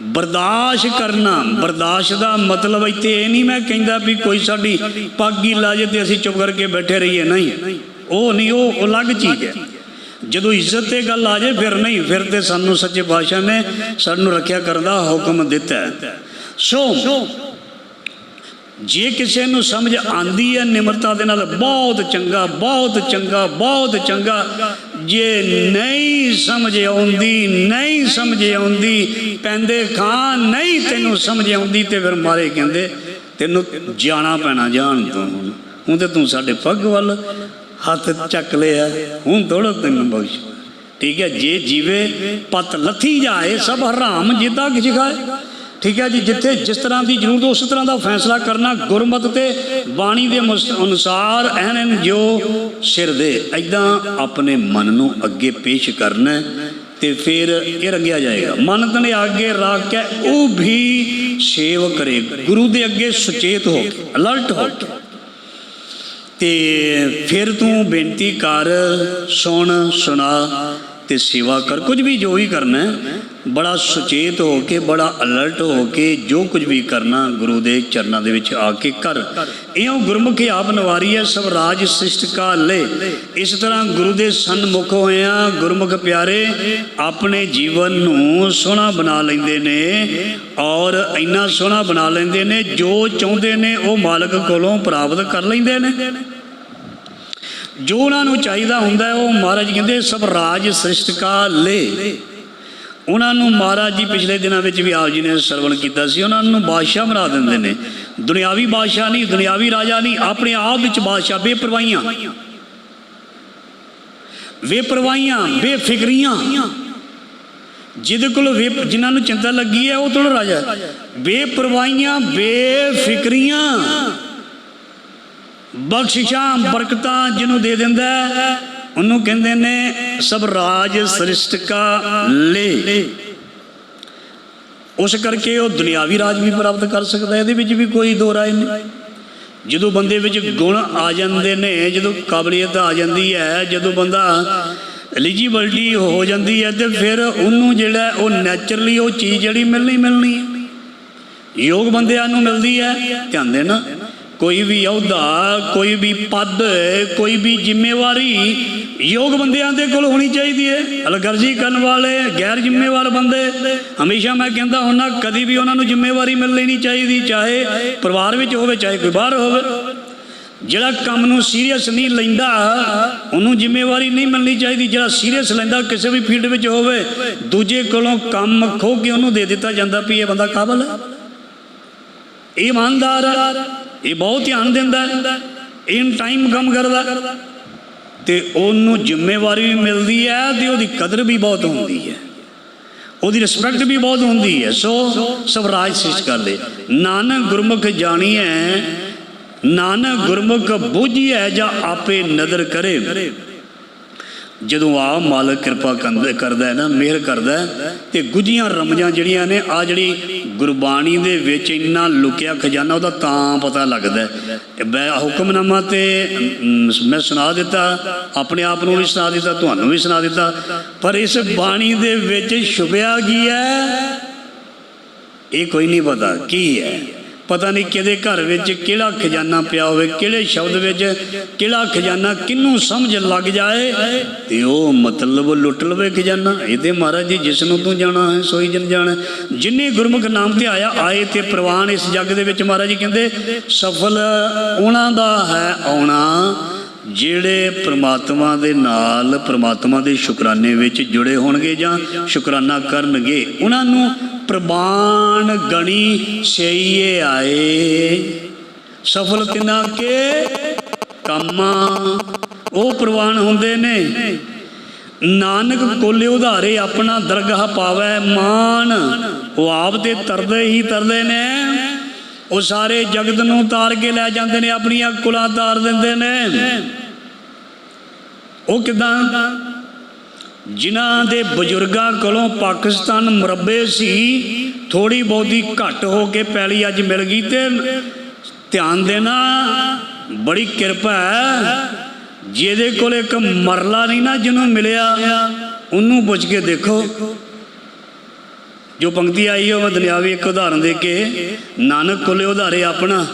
ਬਰਦਾਸ਼ਤ ਕਰਨਾ, ਬਰਦਾਸ਼ਤ ਦਾ ਮਤਲਬ ਇੱਥੇ ਇਹ ਨਹੀਂ ਮੈਂ ਕਹਿੰਦਾ ਵੀ ਕੋਈ ਸਾਡੀ ਪੱਗ ਹੀ ਲਾ ਜੇ ਤੇ ਅਸੀਂ ਚੁੱਪ ਕਰਕੇ ਬੈਠੇ ਰਹੀਏ, ਨਹੀਂ। ਉਹ ਨਹੀਂ, ਉਹ ਅਲੱਗ ਚੀਜ਼ ਹੈ। ਜਦੋਂ ਇੱਜ਼ਤ ਤੇ ਗੱਲ ਆ ਜਾਏ, ਫਿਰ ਨਹੀਂ, ਫਿਰ ਤੇ ਸਾਨੂੰ ਸੱਚੇ ਪਾਤਸ਼ਾਹ ਨੇ ਸਾਨੂੰ ਰੱਖਿਆ ਕਰਨ ਦਾ ਹੁਕਮ ਦਿੱਤਾ ਹੈ। ਸੋ, ਜੇ ਕਿਸੇ ਨੂੰ ਸਮਝ ਆਂਦੀ ਹੈ, ਨਿਮਰਤਾ ਦੇ ਨਾਲ ਬਹੁਤ ਚੰਗਾ ਬਹੁਤ ਚੰਗਾ ਬਹੁਤ ਚੰਗਾ ਜੇ ਨਹੀਂ ਸਮਝ ਆਉਂਦੀ, ਨਹੀਂ ਸਮਝ ਆਉਂਦੀ, ਪੈਂਦੇ ਖਾਂ ਨਹੀਂ ਤੈਨੂੰ ਸਮਝ ਆਉਂਦੀ ਤੇ ਫਿਰ ਮਾਰੇ ਕਹਿੰਦੇ, ਤੈਨੂੰ ਜਾਣਾ ਪੈਣਾ ਜਾਣ ਤੋਂ ਹੁਣ। ਹੁਣ ਤੇ ਤੂੰ ਸਾਡੇ ਪੱਗ ਵੱਲ ਹੱਥ ਚੱਕ ਲਿਆ, ਹੁਣ ਥੋੜਾ ਤੈਨੂੰ ਬਖਸ਼। ਠੀਕ ਹੈ, ਜੇ ਜੀਵੇ ਪਤ ਲੱਥੀ ਜਾਏ, ਸਭ ਹਰਾਮ ਜਿੱਦਾਂ ਕਿ ਜਗਾਏ ਠੀਕ ਹੈ ਜੀ, ਜਿੱਥੇ ਜਿਸ ਤਰ੍ਹਾਂ ਦੀ ਜ਼ਰੂਰਤ, ਉਸ ਤਰ੍ਹਾਂ ਦਾ ਫੈਸਲਾ ਕਰਨਾ ਗੁਰਮਤ ਤੇ ਬਾਣੀ ਦੇ ਅਨੁਸਾਰ ਐਨ ਜੋ ਸਿਰ ਦੇ। ਐਦਾਂ ਆਪਣੇ ਮਨ ਨੂੰ ਅੱਗੇ ਪੇਸ਼ ਕਰਨਾ ਹੈ ਤੇ ਫਿਰ ਇਹ ਰੰਗਿਆ ਜਾਏਗਾ। ਮਨ ਤਨੇ ਅੱਗੇ ਰੱਖ ਕੇ ਉਹ ਵੀ ਸੇਵ ਕਰੇ। ਗੁਰੂ ਦੇ ਅੱਗੇ ਸੁਚੇਤ ਹੋ ਕੇ, ਅਲਰਟ ਹੋ ਕੇ। ਤੇ ਫਿਰ ਤੂੰ ਬੇਨਤੀ ਕਰ, ਸੁਣ, ਸੁਣਾ ਤੇ ਸੇਵਾ ਕਰ, ਕੁਝ ਵੀ ਜੋ ਵੀ ਕਰਨਾ ਬੜਾ ਸੁਚੇਤ ਹੋ ਕੇ, ਬੜਾ ਅਲਰਟ ਹੋ ਕੇ ਜੋ ਕੁਝ ਵੀ ਕਰਨਾ ਗੁਰੂ ਦੇ ਚਰਨਾਂ ਦੇ ਵਿੱਚ ਆ ਕੇ ਕਰ। ਇਉਂ ਗੁਰਮੁਖੀ ਆਪ ਨਵਾਰੀ ਹੈ, ਸਭ ਰਾਜ ਸ੍ਰਿਸ਼ਟ ਕਾ ਲੈ। ਇਸ ਤਰ੍ਹਾਂ ਗੁਰੂ ਦੇ ਸਨਮੁਖ ਹੋਇਆਂ ਗੁਰਮੁਖ ਪਿਆਰੇ, ਆਪਣੇ ਜੀਵਨ ਨੂੰ ਸੋਹਣਾ ਬਣਾ ਲੈਂਦੇ ਨੇ ਔਰ ਇੰਨਾ ਸੋਹਣਾ ਬਣਾ ਲੈਂਦੇ ਨੇ, ਜੋ ਚਾਹੁੰਦੇ ਨੇ ਉਹ ਮਾਲਕ ਕੋਲੋਂ ਪ੍ਰਾਪਤ ਕਰ ਲੈਂਦੇ ਨੇ। ਜੋ ਉਹਨਾਂ ਨੂੰ ਚਾਹੀਦਾ ਹੁੰਦਾ ਉਹ ਮਹਾਰਾਜ ਕਹਿੰਦੇ ਸਭ ਰਾਜ ਸ੍ਰਿਸ਼ਟਕਾ ਲੈ। ਉਹਨਾਂ ਨੂੰ ਮਹਾਰਾਜ ਜੀ ਪਿਛਲੇ ਦਿਨਾਂ ਵਿੱਚ ਵੀ ਆਪ ਜੀ ਨੇ ਸਰਵਣ ਕੀਤਾ ਸੀ। ਉਹਨਾਂ ਨੂੰ ਬਾਦਸ਼ਾਹ ਬਣਾ ਦਿੰਦੇ ਨੇ। ਦੁਨਿਆਵੀ ਬਾਦਸ਼ਾਹ ਨਹੀਂ, ਦੁਨਿਆਵੀ ਰਾਜਾ ਨਹੀਂ, ਆਪਣੇ ਆਪ ਵਿੱਚ ਬਾਦਸ਼ਾਹ ਬੇਪਰਵਾਹੀਆਂ। ਬੇਪਰਵਾਹੀਆਂ, ਬੇਫਿਕਰੀਆਂ। ਜਿਹਦੇ ਕੋਲ ਵੇ- ਜਿਨ੍ਹਾਂ ਨੂੰ ਚਿੰਤਾ ਲੱਗੀ ਹੈ, ਉਹ ਤੋਂ ਰਾਜਾ ਬੇਪਰਵਾਹੀਆਂ, ਬੇਫਿਕਰੀਆਂ। ਬਖਸ਼ਿਸ਼ਾਂ, ਬਰਕਤਾਂ ਜਿਹਨੂੰ ਦੇ ਦਿੰਦਾ ਉਹਨੂੰ ਕਹਿੰਦੇ ਨੇ ਸਭ ਰਾਜ ਸ੍ਰਿਸ਼ਟ ਕਾ ਲੇ। ਉਸ ਕਰਕੇ ਉਹ ਦੁਨਿਆਵੀ ਰਾਜ ਵੀ ਪ੍ਰਾਪਤ ਕਰ ਸਕਦਾ ਇਹਦੇ ਵਿੱਚ ਵੀ ਕੋਈ ਦੋ ਰਾਏ ਨਹੀਂ ਜਦੋਂ ਬੰਦੇ ਵਿੱਚ ਗੁਣ ਆ ਜਾਂਦੇ ਨੇ, ਜਦੋਂ ਕਾਬਲੀਅਤ ਆ ਜਾਂਦੀ ਹੈ, ਜਦੋਂ ਬੰਦਾ ਐਲੀਜੀਬਿਲਟੀ ਹੋ ਜਾਂਦੀ ਹੈ, ਤੇ ਫਿਰ ਉਹਨੂੰ ਜਿਹੜਾ ਉਹ ਨੇਚਰਲੀ ਉਹ ਚੀਜ਼ ਜਿਹੜੀ ਮਿਲਣੀ ਮਿਲਣੀ ਹੈ। ਯੋਗ ਬੰਦਿਆਂ ਨੂੰ ਮਿਲਦੀ ਹੈ, ਧਿਆਨ ਦੇਣਾ। ਕੋਈ ਵੀ ਅਹੁਦਾ, ਕੋਈ ਵੀ ਪਦ, ਕੋਈ ਵੀ ਜ਼ਿੰਮੇਵਾਰੀ ਯੋਗ ਬੰਦਿਆਂ ਦੇ ਕੋਲ ਹੋਣੀ ਚਾਹੀਦੀ ਹੈ। ਅਲਗਰਜੀ ਕਰਨ ਵਾਲੇ, ਗੈਰ ਜ਼ਿੰਮੇਵਾਰ ਬੰਦੇ, ਹਮੇਸ਼ਾ ਮੈਂ ਕਹਿੰਦਾ ਹੁੰਨਾ ਕਦੀ ਵੀ ਉਹਨਾਂ ਨੂੰ ਜ਼ਿੰਮੇਵਾਰੀ ਮਿਲ ਲੈਣੀ ਚਾਹੀਦੀ, ਚਾਹੇ ਪਰਿਵਾਰ ਵਿੱਚ ਹੋਵੇ, ਚਾਹੇ ਕੋਈ ਬਾਹਰ ਹੋਵੇ। ਜਿਹੜਾ ਕੰਮ ਨੂੰ ਸੀਰੀਅਸ ਨਹੀਂ ਲੈਂਦਾ, ਉਹਨੂੰ ਜ਼ਿੰਮੇਵਾਰੀ ਨਹੀਂ ਮਿਲਣੀ ਚਾਹੀਦੀ। ਜਿਹੜਾ ਸੀਰੀਅਸ ਲੈਂਦਾ, ਕਿਸੇ ਵੀ ਫੀਲਡ ਵਿੱਚ ਹੋਵੇ, ਦੂਜੇ ਕੋਲੋਂ ਕੰਮ ਖੋ ਕੇ ਉਹਨੂੰ ਦੇ ਦਿੱਤਾ ਜਾਂਦਾ ਵੀ ਇਹ ਬੰਦਾ ਕਾਬਲ ਹੈ। ਇਹ ਇਮਾਨਦਾਰ ਇਹ ਬਹੁਤ ਧਿਆਨ ਦਿੰਦਾ ਹੈ। ਇਨ ਟਾਈਮ ਕੰਮ ਕਰਦਾ ਤੇ ਉਹਨੂੰ ਜ਼ਿੰਮੇਵਾਰੀ ਵੀ ਮਿਲਦੀ ਹੈ ਤੇ ਉਹਦੀ ਕਦਰ ਵੀ ਬਹੁਤ ਹੁੰਦੀ ਹੈ। ਉਹਦੀ ਰਿਸਪੈਕਟ ਵੀ ਬਹੁਤ ਹੁੰਦੀ ਹੈ। ਸੋ ਸਵਰਾਜ ਸਿਸ਼ ਕਰਦੇ ਨਾਨਕ ਗੁਰਮੁਖ ਜਾਣੀ ਹੈ ਨਾਨਕ ਗੁਰਮੁਖ ਬੁੱਝੀਐ ਜਾਂ ਆਪੇ ਨਦਰ ਕਰੇ। ਜਦੋਂ ਆ ਮਾਲਕ ਕਿਰਪਾ ਕੰਦ- ਕਰਦਾ ਹੈ ਨਾ ਮਿਹਰ ਕਰਦਾ ਹੈ, ਤੇ ਗੁੱਝੀਆਂ ਰਮਜਾਂ ਜਿਹੜੀਆਂ ਨੇ ਆ ਜਿਹੜੀ ਗੁਰਬਾਣੀ ਦੇ ਵਿੱਚ ਇੰਨਾ ਲੁਕਿਆ ਖਜ਼ਾਨਾ ਉਹਦਾ ਤਾਂ ਪਤਾ ਲੱਗਦਾ ਹੈ। ਮੈਂ ਹੁਕਮਨਾਮਾ ਤੇ ਮੈਂ ਸੁਣਾ ਦਿੱਤਾ ਆਪਣੇ ਆਪ ਨੂੰ ਵੀ ਸੁਣਾ ਦਿੱਤਾ ਤੁਹਾਨੂੰ ਵੀ ਸੁਣਾ ਦਿੱਤਾ ਪਰ ਇਸ ਬਾਣੀ ਦੇ ਵਿੱਚ ਛੁਪਿਆ ਕੀ ਹੈ ਇਹ ਕੋਈ ਨਹੀਂ ਪਤਾ ਕੀ ਹੈ ਪਤਾ ਨਹੀਂ ਕਿਹਦੇ ਘਰ ਵਿੱਚ ਕਿਹੜਾ ਖਜ਼ਾਨਾ ਪਿਆ ਹੋਵੇ, ਕਿਹੜੇ ਸ਼ਬਦ ਵਿੱਚ ਕਿਹੜਾ ਖਜ਼ਾਨਾ ਕਿੰਨੂੰ ਸਮਝ ਲੱਗ ਜਾਏ, ਤੇ ਉਹ ਮਤਲਬ ਲੁੱਟ ਲਵੇ ਖਜ਼ਾਨਾ। ਇਹਦੇ ਮਹਾਰਾਜ ਜੀ, ਜਿਸ ਨੂੰ ਤੂੰ ਜਾਣਾ ਹੈ, ਸੋਈ ਜਨ ਜਾਣਾ। ਜਿਨੇ ਗੁਰਮੁਖ ਨਾਮ ਤੇ ਆਇਆ, ਆਏ ਤੇ ਪ੍ਰਵਾਨ ਇਸ ਜੱਗ ਦੇ ਵਿੱਚ ਮਹਾਰਾਜ ਜੀ ਕਹਿੰਦੇ, ਸਫਲ ਉਹਨਾਂ ਦਾ ਹੈ ਆਉਣਾ, ਜਿਹੜੇ ਪ੍ਰਮਾਤਮਾ ਦੇ ਨਾਲ, ਪ੍ਰਮਾਤਮਾ ਦੇ ਸ਼ੁਕਰਾਨੇ ਵਿੱਚ ਜੁੜੇ ਹੋਣਗੇ ਜਾਂ ਸ਼ੁਕਰਾਨਾ ਕਰਨਗੇ, ਉਹਨਾਂ ਨੂੰ ਪ੍ਰਮਾਣ ਗਣੀ ਸਈਏ ਆਏ। ਸਫਲ ਤਿਨਾ ਕੇ ਕੰਮਾਂ, ਉਹ ਪ੍ਰਵਾਨ ਹੁੰਦੇ ਨੇ। ਨਾਨਕ ਕੋਲੇ ਉਧਾਰੇ ਆਪਣਾ ਦਰਗਾਹ ਪਾਵੇ ਮਾਨ ਉਹ ਆਪ ਤੇ ਤਰਦੇ ਹੀ ਤਰਦੇ ਨੇ। ਉਹ ਸਾਰੇ ਜਗਤ ਨੂੰ ਤਾਰ ਕੇ ਲੈ ਜਾਂਦੇ ਨੇ, ਆਪਣੀਆਂ ਕੁਲਾਂ ਤਾਰ ਦਿੰਦੇ ਨੇ। ਉਹ ਕਿਦਾਂ? ਜਿਨ੍ਹਾਂ ਦੇ ਬਜ਼ੁਰਗਾਂ ਕੋਲੋਂ ਪਾਕਿਸਤਾਨ ਮੁਰੱਬੇ ਸੀ ਥੋੜੀ ਬਹੁਤੀ ਘੱਟ ਹੋ ਕੇ ਪੈਲੀ ਅੱਜ ਮਿਲ ਗਈ ਤੇ ਧਿਆਨ ਦੇਣਾ, ਬੜੀ ਕਿਰਪਾ ਹੈ। ਜਿਹਦੇ ਕੋਲ ਇੱਕ ਮਰਲਾ ਨਹੀਂ ਨਾ ਜਿਹਨੂੰ ਮਿਲਿਆ, ਉਹਨੂੰ ਪੁੱਛ ਕੇ ਦੇਖੋ। ਜੋ ਪੰਕਤੀ ਆਈ ਉਹ ਮੈਂ ਦੁਨਿਆਵੀ ਇੱਕ ਉਦਾਹਰਨ ਦੇ ਕੇ ਨਾਨਕ ਕੋਲੇ ਉਧਾਰੇ ਆਪਣਾ।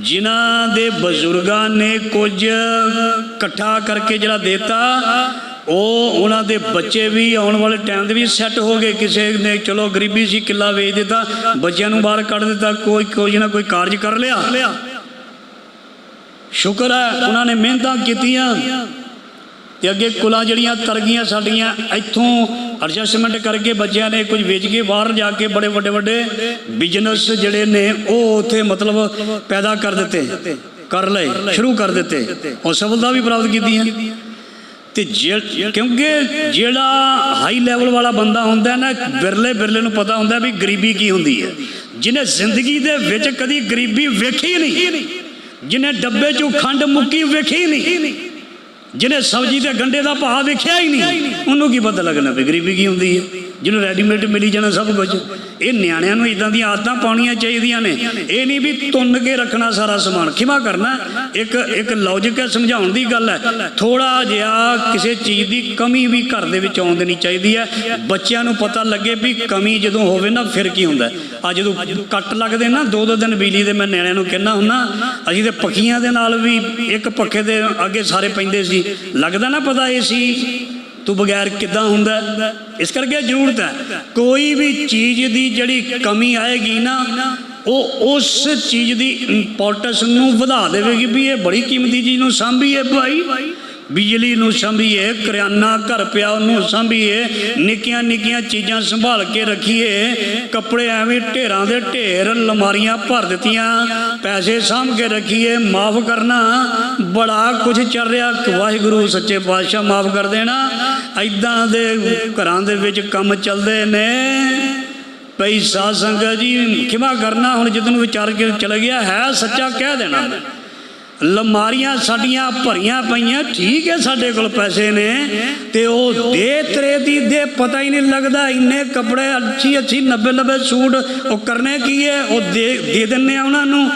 ਜਿਨ੍ਹਾਂ ਦੇ ਬਜ਼ੁਰਗਾਂ ਨੇ ਕੁਝ ਇਕੱਠਾ ਕਰਕੇ ਜਿਹੜਾ ਦੇਤਾ ਉਹ ਉਹਨਾਂ ਦੇ ਬੱਚੇ ਵੀ ਆਉਣ ਵਾਲੇ ਟਾਈਮ ਦੇ ਵੀ ਸੈੱਟ ਹੋ ਗਏ। ਕਿਸੇ ਨੇ ਚਲੋ ਗਰੀਬੀ ਸੀ, ਕਿੱਲਾ ਵੇਚ ਦਿੱਤਾ, ਬੱਚਿਆਂ ਨੂੰ ਬਾਹਰ ਕੱਢ ਦਿੱਤਾ, ਕੋਈ ਕੋਈ ਨਾ ਕੋਈ ਕਾਰਜ ਕਰ ਲਿਆ। ਸ਼ੁਕਰ ਹੈ ਉਹਨਾਂ ਨੇ ਮਿਹਨਤਾਂ ਕੀਤੀਆਂ ਤੇ ਅੱਗੇ ਕੁਲਾਂ ਜਿਹੜੀਆਂ ਤਰਗੀਆਂ ਸਾਡੀਆਂ, ਇੱਥੋਂ ਐਡਜਸਟਮੈਂਟ ਕਰਕੇ ਬੱਚਿਆਂ ਨੇ ਕੁਝ ਵੇਚ ਕੇ ਬਾਹਰ ਜਾ ਕੇ ਬੜੇ ਵੱਡੇ ਵੱਡੇ ਬਿਜ਼ਨਸ ਜਿਹੜੇ ਨੇ, ਉਹ ਉੱਥੇ ਮਤਲਬ ਪੈਦਾ ਕਰ ਦਿੱਤੇ, ਕਰ ਲਏ, ਸ਼ੁਰੂ ਕਰ ਦਿੱਤੇ। ਉਹ ਸਫਲਤਾ ਵੀ ਪ੍ਰਾਪਤ ਕੀਤੀਆਂ ਤੇ ਜੇ- ਕਿਉਂਕਿ ਜਿਹੜਾ ਹਾਈ ਲੈਵਲ ਵਾਲਾ ਬੰਦਾ ਹੁੰਦਾ ਨਾ ਬਿਰਲੇ ਬਿਰਲੇ ਨੂੰ ਪਤਾ ਹੁੰਦਾ ਵੀ ਗਰੀਬੀ ਕੀ ਹੁੰਦੀ ਹੈ। ਜਿਹਨੇ ਜ਼ਿੰਦਗੀ ਦੇ ਵਿੱਚ ਕਦੀ ਗਰੀਬੀ ਵੇਖੀ ਨਹੀਂ, ਜਿਹਨੇ ਡੱਬੇ 'ਚੋਂ ਖੰਡ ਮੁੱਕੀ ਵੇਖੀ ਨਹੀਂ, ਜਿਹਨੇ ਸਬਜ਼ੀ ਦੇ ਗੰਡੇ ਦਾ ਭਾਅ ਵੇਖਿਆ ਹੀ ਨਹੀਂ, ਉਹਨੂੰ ਕੀ ਪਤਾ ਲੱਗਣਾ ਵੀ ਗਰੀਬੀ ਕੀ ਹੁੰਦੀ ਹੈ। ਜਿਹਨੂੰ ਰੈਡੀਮੇਡ ਮਿਲੀ ਜਾਣਾ ਸਭ ਕੁਝ। ਇਹ ਨਿਆਣਿਆਂ ਨੂੰ ਇਦਾਂ ਦੀਆਂ ਆਦਤਾਂ ਪਾਉਣੀਆਂ ਚਾਹੀਦੀਆਂ ਨੇ। ਇਹ ਨਹੀਂ ਵੀ ਤੁੰਨ ਕੇ ਰੱਖਣਾ ਸਾਰਾ ਸਮਾਨ। ਖਿਮਾ ਕਰਨਾ। ਇੱਕ ਇੱਕ ਲੌਜੀਕ ਹੈ, ਸਮਝਾਉਣ ਦੀ ਗੱਲ ਹੈ। ਥੋੜਾ ਜਿਹਾ ਕਿਸੇ ਚੀਜ਼ ਦੀ ਕਮੀ ਵੀ ਘਰ ਦੇ ਵਿੱਚ ਆਉਣ ਦੇਣੀ ਚਾਹੀਦੀ ਹੈ। ਬੱਚਿਆਂ ਨੂੰ ਪਤਾ ਲੱਗੇ ਵੀ ਕਮੀ ਜਦੋਂ ਹੋਵੇ ਨਾ, ਫਿਰ ਕੀ ਹੁੰਦਾ ਆ ਜਦੋਂ ਕੱਟ ਲੱਗਦੇ ਨਾ, ਦੋ ਦੋ ਦਿਨ ਬਿਜਲੀ ਦੇ ਮੈਂ ਨਿਆਣਿਆਂ ਨੂੰ ਕਹਿੰਦਾ ਹੁੰਨਾ ਅਸੀਂ ਤੇ ਪੱਖੀਆਂ ਦੇ ਨਾਲ ਵੀ ਇੱਕ ਪੱਖੇ ਦੇ ਅੱਗੇ ਸਾਰੇ ਪੈਂਦੇ ਸੀ। ਲੱਗਦਾ ਨਾ ਪਤਾ ਇਹ ਸੀ। ਤੂੰ ਬਗੈਰ ਕਿੱਦਾਂ ਹੁੰਦਾ? ਇਸ ਕਰਕੇ ਜ਼ਰੂਰਤ ਹੈ। ਕੋਈ ਵੀ ਚੀਜ਼ ਦੀ ਜਿਹੜੀ ਕਮੀ ਆਏਗੀ ਨਾ, ਉਹ ਉਸ ਚੀਜ਼ ਦੀ ਇੰਪੋਰਟੈਂਸ ਨੂੰ ਵਧਾ ਦੇਵੇਗੀ ਵੀ ਇਹ ਬੜੀ ਕੀਮਤੀ ਚੀਜ਼ ਨੂੰ ਸਾਂਭੀਏ। ਭਾਈ ਬਿਜਲੀ ਨੂੰ ਸੰਭੀਏ, ਕਰਿਆਨਾ ਘਰ ਪਿਆ ਉਹਨੂੰ ਸੰਭੀਏ, ਨਿੱਕੀਆਂ ਨਿੱਕੀਆਂ ਚੀਜ਼ਾਂ ਸੰਭਾਲ ਕੇ ਰੱਖੀਏ। ਕੱਪੜੇ ਐਵੇਂ ਢੇਰਾਂ ਦੇ ਢੇਰ ਲਮਾਰੀਆਂ ਭਰ ਦਿੱਤੀਆਂ, ਪੈਸੇ ਸਾਂਭ ਕੇ ਰੱਖੀਏ, ਮਾਫ ਕਰਨਾ। ਬੜਾ ਕੁਝ ਚੱਲ ਰਿਹਾ, ਵਾਹਿਗੁਰੂ ਸੱਚੇ ਪਾਤਸ਼ਾਹ ਮਾਫ ਕਰ ਦੇਣਾ। ਐਦਾਂ ਦੇ ਘਰਾਂ ਦੇ ਵਿੱਚ ਕੰਮ ਚੱਲਦੇ ਨੇ। ਪਈ ਸਾਧ ਸੰਗਤ ਜੀ, ਖਿਮਾ ਕਰਨਾ ਹੁਣ ਜਿੱਦਨ ਵਿਚਾਰ ਕੇ ਚਲ ਗਿਆ, ਹੈ ਸੱਚਾ ਕਹਿ ਦੇਣਾ। ਲਮਾਰੀਆਂ ਸਾਡੀਆਂ ਭਰੀਆਂ ਪਈਆਂ, ਠੀਕ ਹੈ ਸਾਡੇ ਕੋਲ ਪੈਸੇ ਨੇ, ਤੇ ਉਹ ਦੇ ਤਰੇ ਦੀ ਦੇ, ਪਤਾ ਹੀ ਨਹੀਂ ਲੱਗਦਾ ਇੰਨੇ ਕੱਪੜੇ ਅੱਛੀ ਅੱਛੀ 90 90 ਸੂਟ ਉਹ ਕਰਨੇ ਕੀ ਹੈ, ਉਹ ਦੇ ਦੇ ਦਿੰਨੇ ਆ ਉਹਨਾਂ ਨੂੰ।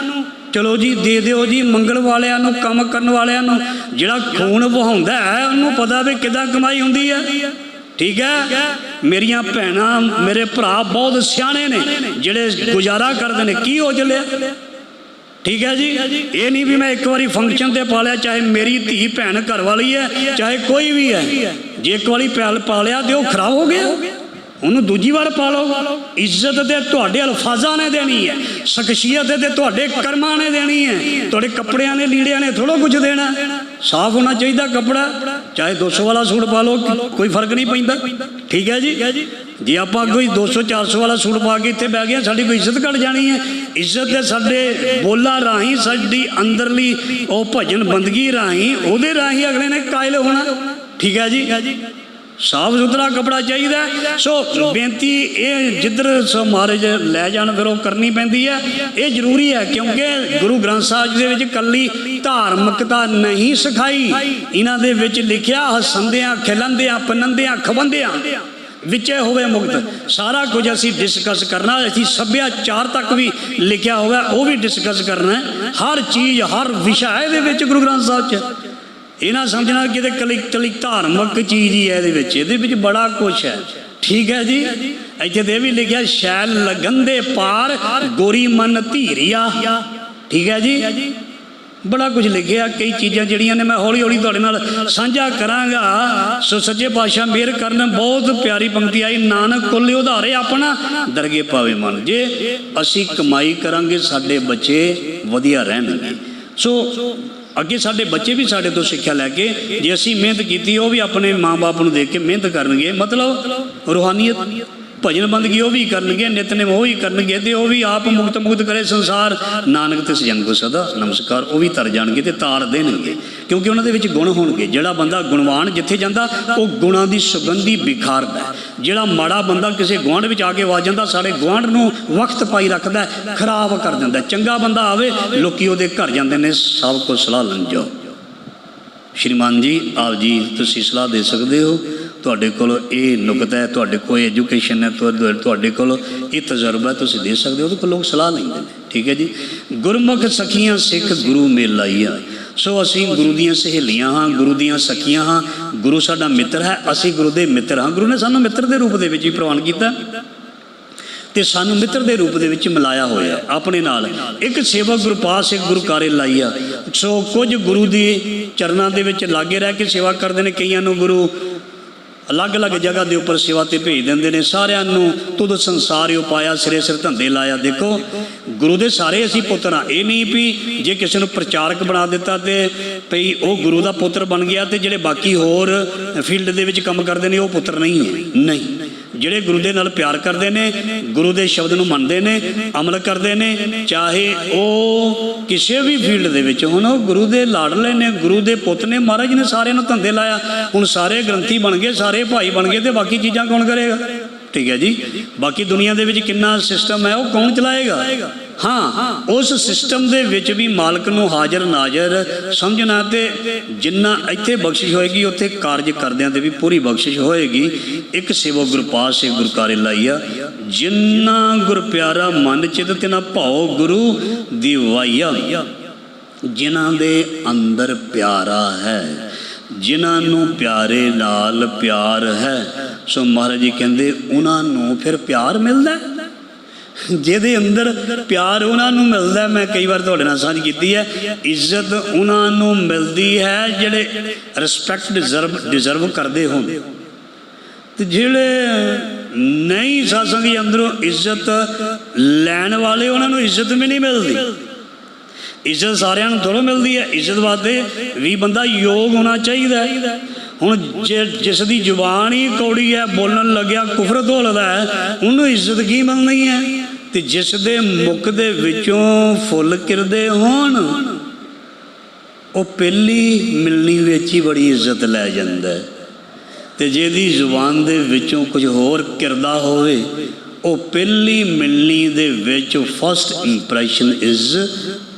ਚਲੋ ਜੀ, ਦੇ ਦਿਓ ਜੀ ਮੰਗਲ ਵਾਲਿਆਂ ਨੂੰ, ਕੰਮ ਕਰਨ ਵਾਲਿਆਂ ਨੂੰ, ਜਿਹੜਾ ਖੂਨ ਵਹਾਉਂਦਾ ਹੈ, ਉਹਨੂੰ ਪਤਾ ਵੀ ਕਿਦਾਂ ਕਮਾਈ ਹੁੰਦੀ ਹੈ। ਠੀਕ ਹੈ? ਮੇਰੀਆਂ ਭੈਣਾਂ, ਮੇਰੇ ਭਰਾ ਬਹੁਤ ਸਿਆਣੇ ਨੇ, ਜਿਹੜੇ ਗੁਜ਼ਾਰਾ ਕਰਦੇ ਨੇ, ਕੀ ਹੋ ਚੱਲਿਆ? ਠੀਕ ਹੈ ਜੀ? ਇਹ ਨਹੀਂ ਵੀ ਮੈਂ ਇੱਕ ਵਾਰੀ ਫੰਕਸ਼ਨ ਤੇ ਪਾ ਲਿਆ, ਚਾਹੇ ਮੇਰੀ ਧੀ ਭੈਣ ਘਰ ਵਾਲੀ ਹੈ, ਚਾਹੇ ਕੋਈ ਵੀ ਹੈ। ਜੇ ਇੱਕ ਵਾਰੀ ਪੈਲ ਪਾ ਲਿਆ ਤੇ ਉਹ ਖਰਾਬ ਹੋ ਗਿਆ। ਉਹਨੂੰ ਦੂਜੀ ਵਾਰ ਪਾ ਲਓ। ਇੱਜ਼ਤ ਤੇ ਤੁਹਾਡੇ ਅਲਫਾਜ਼ਾਂ ਨੇ ਦੇਣੀ ਹੈ। ਸ਼ਖਸੀਅਤ ਤੇ ਤੁਹਾਡੇ ਕਰਮਾਂ ਨੇ ਦੇਣੀ ਹੈ। ਤੁਹਾਡੇ ਕੱਪੜਿਆਂ ਨੇ, ਲੀੜਿਆਂ ਨੇ ਥੋੜਾ ਕੁਝ ਦੇਣਾ। ਸਾਫ਼ ਹੋਣਾ ਚਾਹੀਦਾ ਕੱਪੜਾ। ਚਾਹੇ 200 ਵਾਲਾ ਸੂਟ ਪਾ ਲਓ, ਕੋਈ ਫ਼ਰਕ ਨਹੀਂ ਪੈਂਦਾ। ਠੀਕ ਹੈ ਜੀ? ਜੇ ਆਪਾਂ ਕੋਈ 200 400 ਵਾਲਾ ਸੂਟ ਪਾ ਕੇ ਇੱਥੇ ਬਹਿ ਗਏ ਸਾਡੀ ਕੋਈ ਇੱਜ਼ਤ ਘਟ ਜਾਣੀ ਹੈ। ਇੱਜ਼ਤ ਤੇ ਸਾਡੇ ਬੋਲਾਂ ਰਾਹੀਂ ਸਾਡੀ ਅੰਦਰਲੀ ਉਹ ਭਜਨ ਬੰਦਗੀ ਰਾਹੀਂ ਉਹਦੇ ਰਾਹੀਂ ਅਗਲੇ ਨੇ ਕਾਇਲ ਹੋਣਾ। ਠੀਕ ਹੈ ਜੀ? ਸਾਫ਼ ਸੁਥਰਾ ਕਪੜਾ ਚਾਹੀਦਾ। ਸੋ ਬੇਨਤੀ ਇਹ ਜਿੱਧਰ ਸੋ ਮਹਾਰਾਜ ਲੈ ਜਾਣ ਫਿਰ ਉਹ ਕਰਨੀ ਪੈਂਦੀ ਹੈ। ਇਹ ਜ਼ਰੂਰੀ ਹੈ ਕਿਉਂਕਿ ਗੁਰੂ ਗ੍ਰੰਥ ਸਾਹਿਬ ਜੀ ਦੇ ਵਿੱਚ ਕੱਲੀ ਧਾਰਮਿਕਤਾ ਨਹੀਂ ਸਿਖਾਈ। ਇਹਨਾਂ ਦੇ ਵਿੱਚ ਲਿਖਿਆ ਹਸੰਦਿਆਂ ਖਿਲੰਦਿਆਂ ਪਨੰਦਿਆਂ ਖਵੰਦਿਆਂ। ਵਿੱਚੇ ਹੋਵੇ ਮੁਕਤ। ਸਾਰਾ ਕੁਝ ਅਸੀਂ ਡਿਸਕਸ ਕਰਨਾ, ਅਸੀਂ ਸੱਭਿਆਚਾਰ ਤੱਕ ਵੀ ਲਿਖਿਆ ਹੋਇਆ, ਉਹ ਵੀ ਡਿਸਕਸ ਕਰਨਾ ਹਰ ਚੀਜ਼, ਹਰ ਵਿਸ਼ਾ ਇਹਦੇ ਵਿੱਚ ਗੁਰੂ ਗ੍ਰੰਥ ਸਾਹਿਬ 'ਚ। ਇਹ ਨਾ ਸਮਝਣਾ ਕਿਤੇ ਇਹਦੇ ਕਲੀ ਕਲੀ ਧਾਰਮਿਕ ਚੀਜ਼ ਹੀ ਹੈ ਇਹਦੇ ਵਿੱਚ। ਇਹਦੇ ਵਿੱਚ ਬੜਾ ਕੁਝ ਹੈ। ਠੀਕ ਹੈ ਜੀ? ਇੱਥੇ ਤੇ ਵੀ ਲਿਖਿਆ, ਸ਼ੈਲ ਲਗਨ ਦੇ ਪਾਰ, ਗੋਰੀ ਮਨ ਧੀਰੀਆ। ਠੀਕ ਹੈ ਜੀ? ਬੜਾ ਕੁਝ ਲਿਖਿਆ, ਕਈ ਚੀਜ਼ਾਂ ਜਿਹੜੀਆਂ ਨੇ ਮੈਂ ਹੌਲੀ ਹੌਲੀ ਤੁਹਾਡੇ ਨਾਲ ਸਾਂਝਾ ਕਰਾਂਗਾ। ਸੋ ਸੱਚੇ ਪਾਤਸ਼ਾਹ ਮਿਹਰ ਕਰਨ, ਬਹੁਤ ਪਿਆਰੀ ਪੰਕਤੀ ਆਈ। ਨਾਨਕ ਕੁੱਲ ਉਧਾਰੇ ਆਪਣਾ ਦਰਗੇ ਪਾਵੇ ਮਨ। ਜੇ ਅਸੀਂ ਕਮਾਈ ਕਰਾਂਗੇ, ਸਾਡੇ ਬੱਚੇ ਵਧੀਆ ਰਹਿਣਗੇ। ਸੋ ਅੱਗੇ ਸਾਡੇ ਬੱਚੇ ਵੀ ਸਾਡੇ ਤੋਂ ਸਿੱਖਿਆ ਲੈ ਕੇ, ਜੇ ਅਸੀਂ ਮਿਹਨਤ ਕੀਤੀ, ਉਹ ਵੀ ਆਪਣੇ ਮਾਪੇ ਨੂੰ ਦੇਖ ਕੇ ਮਿਹਨਤ ਕਰਨਗੇ। ਮਤਲਬ ਰੂਹਾਨੀਅਤ ਭਜਨ ਬੰਦਗੀ ਉਹ ਵੀ ਕਰਨਗੇ ਨਿਤਨੇਮ ਉਹ ਵੀ ਕਰਨਗੇ ਤੇ ਉਹ ਵੀ ਆਪ ਮੁਕਤ ਮੁਕਤ ਕਰੇ ਸੰਸਾਰ। ਨਾਨਕ ਤੇ ਸਜਣ ਕੋ ਸਦਾ, ਨਮਸਕਾਰ, ਉਹ ਵੀ ਤਰ ਜਾਣਗੇ ਤੇ ਤਾਰ ਦੇਣਗੇ। ਕਿਉਂਕਿ ਉਹਨਾਂ ਦੇ ਵਿੱਚ ਗੁਣ ਹੋਣਗੇ। ਜਿਹੜਾ ਬੰਦਾ ਗੁਣਵਾਨ ਜਿੱਥੇ ਜਾਂਦਾ, ਉਹ ਗੁਣਾਂ ਦੀ ਸੁਗੰਧੀ ਵਿਖਾਰਦਾ ਜਿਹੜਾ ਮਾੜਾ ਬੰਦਾ ਕਿਸੇ ਗੁਆਂਢ ਵਿੱਚ ਆ ਕੇ ਵੱਜ ਜਾਂਦਾ, ਸਾਡੇ ਗੁਆਂਢ ਨੂੰ ਵਕਤ ਪਾਈ ਰੱਖਦਾ ਖਰਾਬ ਕਰ ਦਿੰਦਾ ਚੰਗਾ ਬੰਦਾ ਆਵੇ, ਲੋਕੀ ਉਹਦੇ ਘਰ ਜਾਂਦੇ ਨੇ, ਸਭ ਕੁਝ ਸਲਾਹ ਲੰਜੋ ਸ਼੍ਰੀਮਾਨ ਜੀ, ਆਪ ਜੀ, ਤੁਸੀਂ ਸਲਾਹ ਦੇ ਸਕਦੇ ਹੋ। ਤੁਹਾਡੇ ਕੋਲ ਇਹ ਨੁਕਤਾ ਹੈ, ਤੁਹਾਡੇ ਕੋਲ ਐਜੂਕੇਸ਼ਨ ਹੈ ਤੁਹਾਡੇ ਤੁਹਾਡੇ ਕੋਲ ਇਹ ਤਜਰਬਾ ਤੁਸੀਂ ਦੇ ਸਕਦੇ ਹੋ, ਉਹਦੇ ਕੋਲ ਲੋਕ ਸਲਾਹ ਲੈਂਦੇ ਨੇ। ਠੀਕ ਹੈ ਜੀ? ਗੁਰਮੁਖ ਸਖੀਆਂ ਸਿੱਖ ਗੁਰੂ ਮੇਲਾਈਆ ਸੋ ਅਸੀਂ ਗੁਰੂ ਦੀਆਂ ਸਹੇਲੀਆਂ ਹਾਂ, ਗੁਰੂ ਦੀਆਂ ਸਖੀਆਂ ਹਾਂ, ਗੁਰੂ ਸਾਡਾ ਮਿੱਤਰ ਹੈ, ਅਸੀਂ ਗੁਰੂ ਦੇ ਮਿੱਤਰ ਹਾਂ। ਗੁਰੂ ਨੇ ਸਾਨੂੰ ਮਿੱਤਰ ਦੇ ਰੂਪ ਦੇ ਵਿੱਚ ਹੀ ਪ੍ਰਵਾਨ ਕੀਤਾ ਤੇ ਸਾਨੂੰ ਮਿੱਤਰ ਦੇ ਰੂਪ ਦੇ ਵਿੱਚ ਮਿਲਾਇਆ ਹੋਇਆ। ਆਪਣੇ ਨਾਲ ਇੱਕ ਸੇਵਕ ਗੁਰਪਾਸ ਇੱਕ ਗੁਰੂ ਕਾਰੇ ਲਾਈਆ ਸੋ ਕੁਝ ਗੁਰੂ ਦੀ ਚਰਨਾਂ ਦੇ ਵਿੱਚ ਲਾਗੇ ਰਹਿ ਕੇ ਸੇਵਾ ਕਰਦੇ ਨੇ, ਕਈਆਂ ਨੂੰ ਗੁਰੂ ਅਲੱਗ-ਅਲੱਗ ਜਗ੍ਹਾ ਦੇ ਉੱਪਰ ਸੇਵਾ ਤੇ ਭੇਜ ਦਿੰਦੇ ਨੇ। ਸਾਰਿਆਂ ਨੂੰ ਤੁਧ ਸੰਸਾਰ ਹੀ ਪਾਇਆ, ਸਿਰੇ ਸਿਰ ਧੰਦੇ ਲਾਇਆ। ਦੇਖੋ, ਗੁਰੂ ਦੇ ਸਾਰੇ ਅਸੀਂ ਪੁੱਤਰ ਹਾਂ ਇਹ ਨਹੀਂ ਵੀ ਜੇ ਕਿਸੇ ਨੂੰ ਪ੍ਰਚਾਰਕ ਬਣਾ ਦਿੱਤਾ ਤੇ ਭਈ ਉਹ ਗੁਰੂ ਦਾ ਪੁੱਤਰ ਬਣ ਗਿਆ ਤੇ ਜਿਹੜੇ ਬਾਕੀ ਹੋਰ ਫੀਲਡ ਦੇ ਵਿੱਚ ਕੰਮ ਕਰਦੇ ਨੇ, ਉਹ ਪੁੱਤਰ ਨਹੀਂ ਹੈ। ਨਹੀਂ। ਜਿਹੜੇ ਗੁਰੂ ਦੇ ਨਾਲ ਪਿਆਰ ਕਰਦੇ ਨੇ, ਗੁਰੂ ਦੇ ਸ਼ਬਦ ਨੂੰ ਮੰਨਦੇ ਨੇ, ਅਮਲ ਕਰਦੇ ਨੇ, ਚਾਹੇ ਉਹ ਕਿਸੇ ਵੀ ਫੀਲਡ ਦੇ ਵਿੱਚ ਹੁਣ, ਉਹ ਗੁਰੂ ਦੇ ਲਾਡਲੇ ਨੇ, ਗੁਰੂ ਦੇ ਪੁੱਤ ਨੇ, ਮਹਾਰਾਜ ਨੇ ਸਾਰਿਆਂ ਨੂੰ ਧੰਦੇ ਲਾਇਆ। ਹੁਣ ਸਾਰੇ ਗ੍ਰੰਥੀ ਬਣ ਗਏ, ਸਾਰੇ ਭਾਈ ਬਣ ਗਏ ਤੇ ਬਾਕੀ ਚੀਜ਼ਾਂ ਕੌਣ ਕਰੇਗਾ? ਠੀਕ ਹੈ ਜੀ। ਬਾਕੀ ਦੁਨੀਆ ਦੇ ਵਿੱਚ ਕਿੰਨਾ ਸਿਸਟਮ ਹੈ, ਉਹ ਕੌਣ ਚਲਾਏਗਾ? ਹਾਂ, ਉਸ ਸਿਸਟਮ ਦੇ ਵਿੱਚ ਵੀ ਮਾਲਕ ਨੂੰ ਹਾਜ਼ਰ ਨਾਜ਼ਰ ਸਮਝਣਾ ਤੇ ਜਿੰਨਾ ਇੱਥੇ ਬਖਸ਼ਿਸ਼ ਹੋਏਗੀ, ਉੱਥੇ ਕਾਰਜ ਕਰਦਿਆਂ ਤੇ ਵੀ ਪੂਰੀ ਬਖਸ਼ਿਸ਼ ਹੋਏਗੀ। ਇੱਕ ਸੇਵਕ ਗੁਰਪਾਲ ਸਿੰਘ ਗੁਰਕਾਰੇ ਲਾਈਆ ਜਿੰਨਾ ਗੁਰ ਪਿਆਰਾ ਮਨ ਚਿਤ ਤਿਨਾ ਭਾਉ ਗੁਰੂ ਦੀ ਵਾਈਆ ਜਿਨ੍ਹਾਂ ਦੇ ਅੰਦਰ ਪਿਆਰਾ ਹੈ, ਜਿਨ੍ਹਾਂ ਨੂੰ ਪਿਆਰੇ ਨਾਲ ਪਿਆਰ ਹੈ, ਸੋ ਮਹਾਰਾਜ ਜੀ ਕਹਿੰਦੇ, ਉਹਨਾਂ ਨੂੰ ਫਿਰ ਪਿਆਰ ਮਿਲਦਾ ਹੈ। ਜਿਹਦੇ ਅੰਦਰ ਪਿਆਰ ਉਹਨਾਂ ਨੂੰ ਮਿਲਦਾ ਮੈਂ ਕਈ ਵਾਰ ਤੁਹਾਡੇ ਨਾਲ ਸਾਂਝ ਕੀਤੀ ਹੈ, ਇੱਜ਼ਤ ਉਹਨਾਂ ਨੂੰ ਮਿਲਦੀ ਹੈ, ਜਿਹੜੇ ਰਿਸਪੈਕਟ ਡਿਜ਼ਰਵ ਡਿਜ਼ਰਵ ਕਰਦੇ ਹੋਣ। ਤੇ ਜਿਹੜੇ ਨਹੀਂ ਸਾਸੰਗੀ ਅੰਦਰੋਂ ਇੱਜ਼ਤ ਲੈਣ ਵਾਲੇ ਉਹਨਾਂ ਨੂੰ ਇੱਜ਼ਤ ਵੀ ਨਹੀਂ ਮਿਲਦੀ। ਇੱਜ਼ਤ ਸਾਰਿਆਂ ਨੂੰ ਥੋੜ੍ਹਾ ਮਿਲਦੀ ਹੈ, ਇੱਜ਼ਤ ਵਾਸਤੇ ਵੀ ਬੰਦਾ ਯੋਗ ਹੋਣਾ ਚਾਹੀਦਾ ਹੈ। ਹੁਣ ਜੇ ਜਿਸ ਦੀ ਜ਼ੁਬਾਨ ਹੀ ਕੌੜੀ ਹੈ, ਬੋਲਣ ਲੱਗਿਆ, ਕੁਫਰ ਧੋਲਦਾ ਹੈ, ਉਹਨੂੰ ਇੱਜ਼ਤ ਕੀ ਮਿਲਣੀ ਹੈ? ਤੇ ਜਿਸ ਦੇ ਮੁਖ ਦੇ ਵਿੱਚੋਂ ਫੁੱਲ ਕਿਰਦੇ ਹੋਣ, ਉਹ ਪਹਿਲੀ ਮਿਲਣੀ ਵਿੱਚ ਹੀ ਬੜੀ ਇੱਜ਼ਤ ਲੈ ਜਾਂਦਾ ਹੈ। ਤੇ ਜਿਹਦੀ ਜ਼ੁਬਾਨ ਦੇ ਵਿੱਚੋਂ ਕੁਝ ਹੋਰ ਕਿਰਦਾ ਹੋਵੇ, ਉਹ ਪਹਿਲੀ ਮਿਲਣੀ ਦੇ ਵਿੱਚ first impression is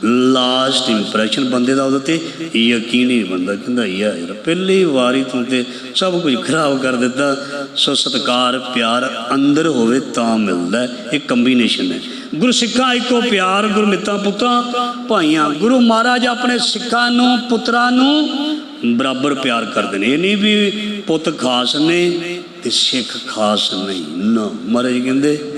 last impression ਬੰਦੇ ਦਾ ਉਹਦੇ ਤੇ ਯਕੀਨ ਹੀ ਬੰਦਾ ਕਹਿੰਦਾ ਯਾ ਯਾਰ, ਪਹਿਲੀ ਵਾਰੀ ਤੂੰ ਤੇ ਸਭ ਕੁਝ ਖਰਾਬ ਕਰ ਦਿੱਤਾ। ਸੋ ਸਤਕਾਰ, ਪਿਆਰ ਅੰਦਰ ਹੋਵੇ ਤਾਂ ਮਿਲਦਾ ਇਹ ਕੰਬੀਨੇਸ਼ਨ ਹੈ। ਗੁਰੂ ਸਿੱਖਾਂ ਇੱਕੋ ਪਿਆਰ ਗੁਰਮਿੱਤਾਂ ਪੁੱਤਾਂ। ਭਾਈਆਂ, ਗੁਰੂ ਮਹਾਰਾਜ ਆਪਣੇ ਸਿੱਖਾਂ ਨੂੰ, ਪੁੱਤਰਾਂ ਨੂੰ ਬਰਾਬਰ ਪਿਆਰ ਕਰਦੇ ਨੇ। ਇਹ ਨਹੀਂ ਵੀ ਪੁੱਤ ਖਾਸ ਨੇ ਤੇ ਸਿੱਖ ਖਾਸ ਨਹੀਂ। ਨਾ, ਮਹਾਰਾਜ ਕਹਿੰਦੇ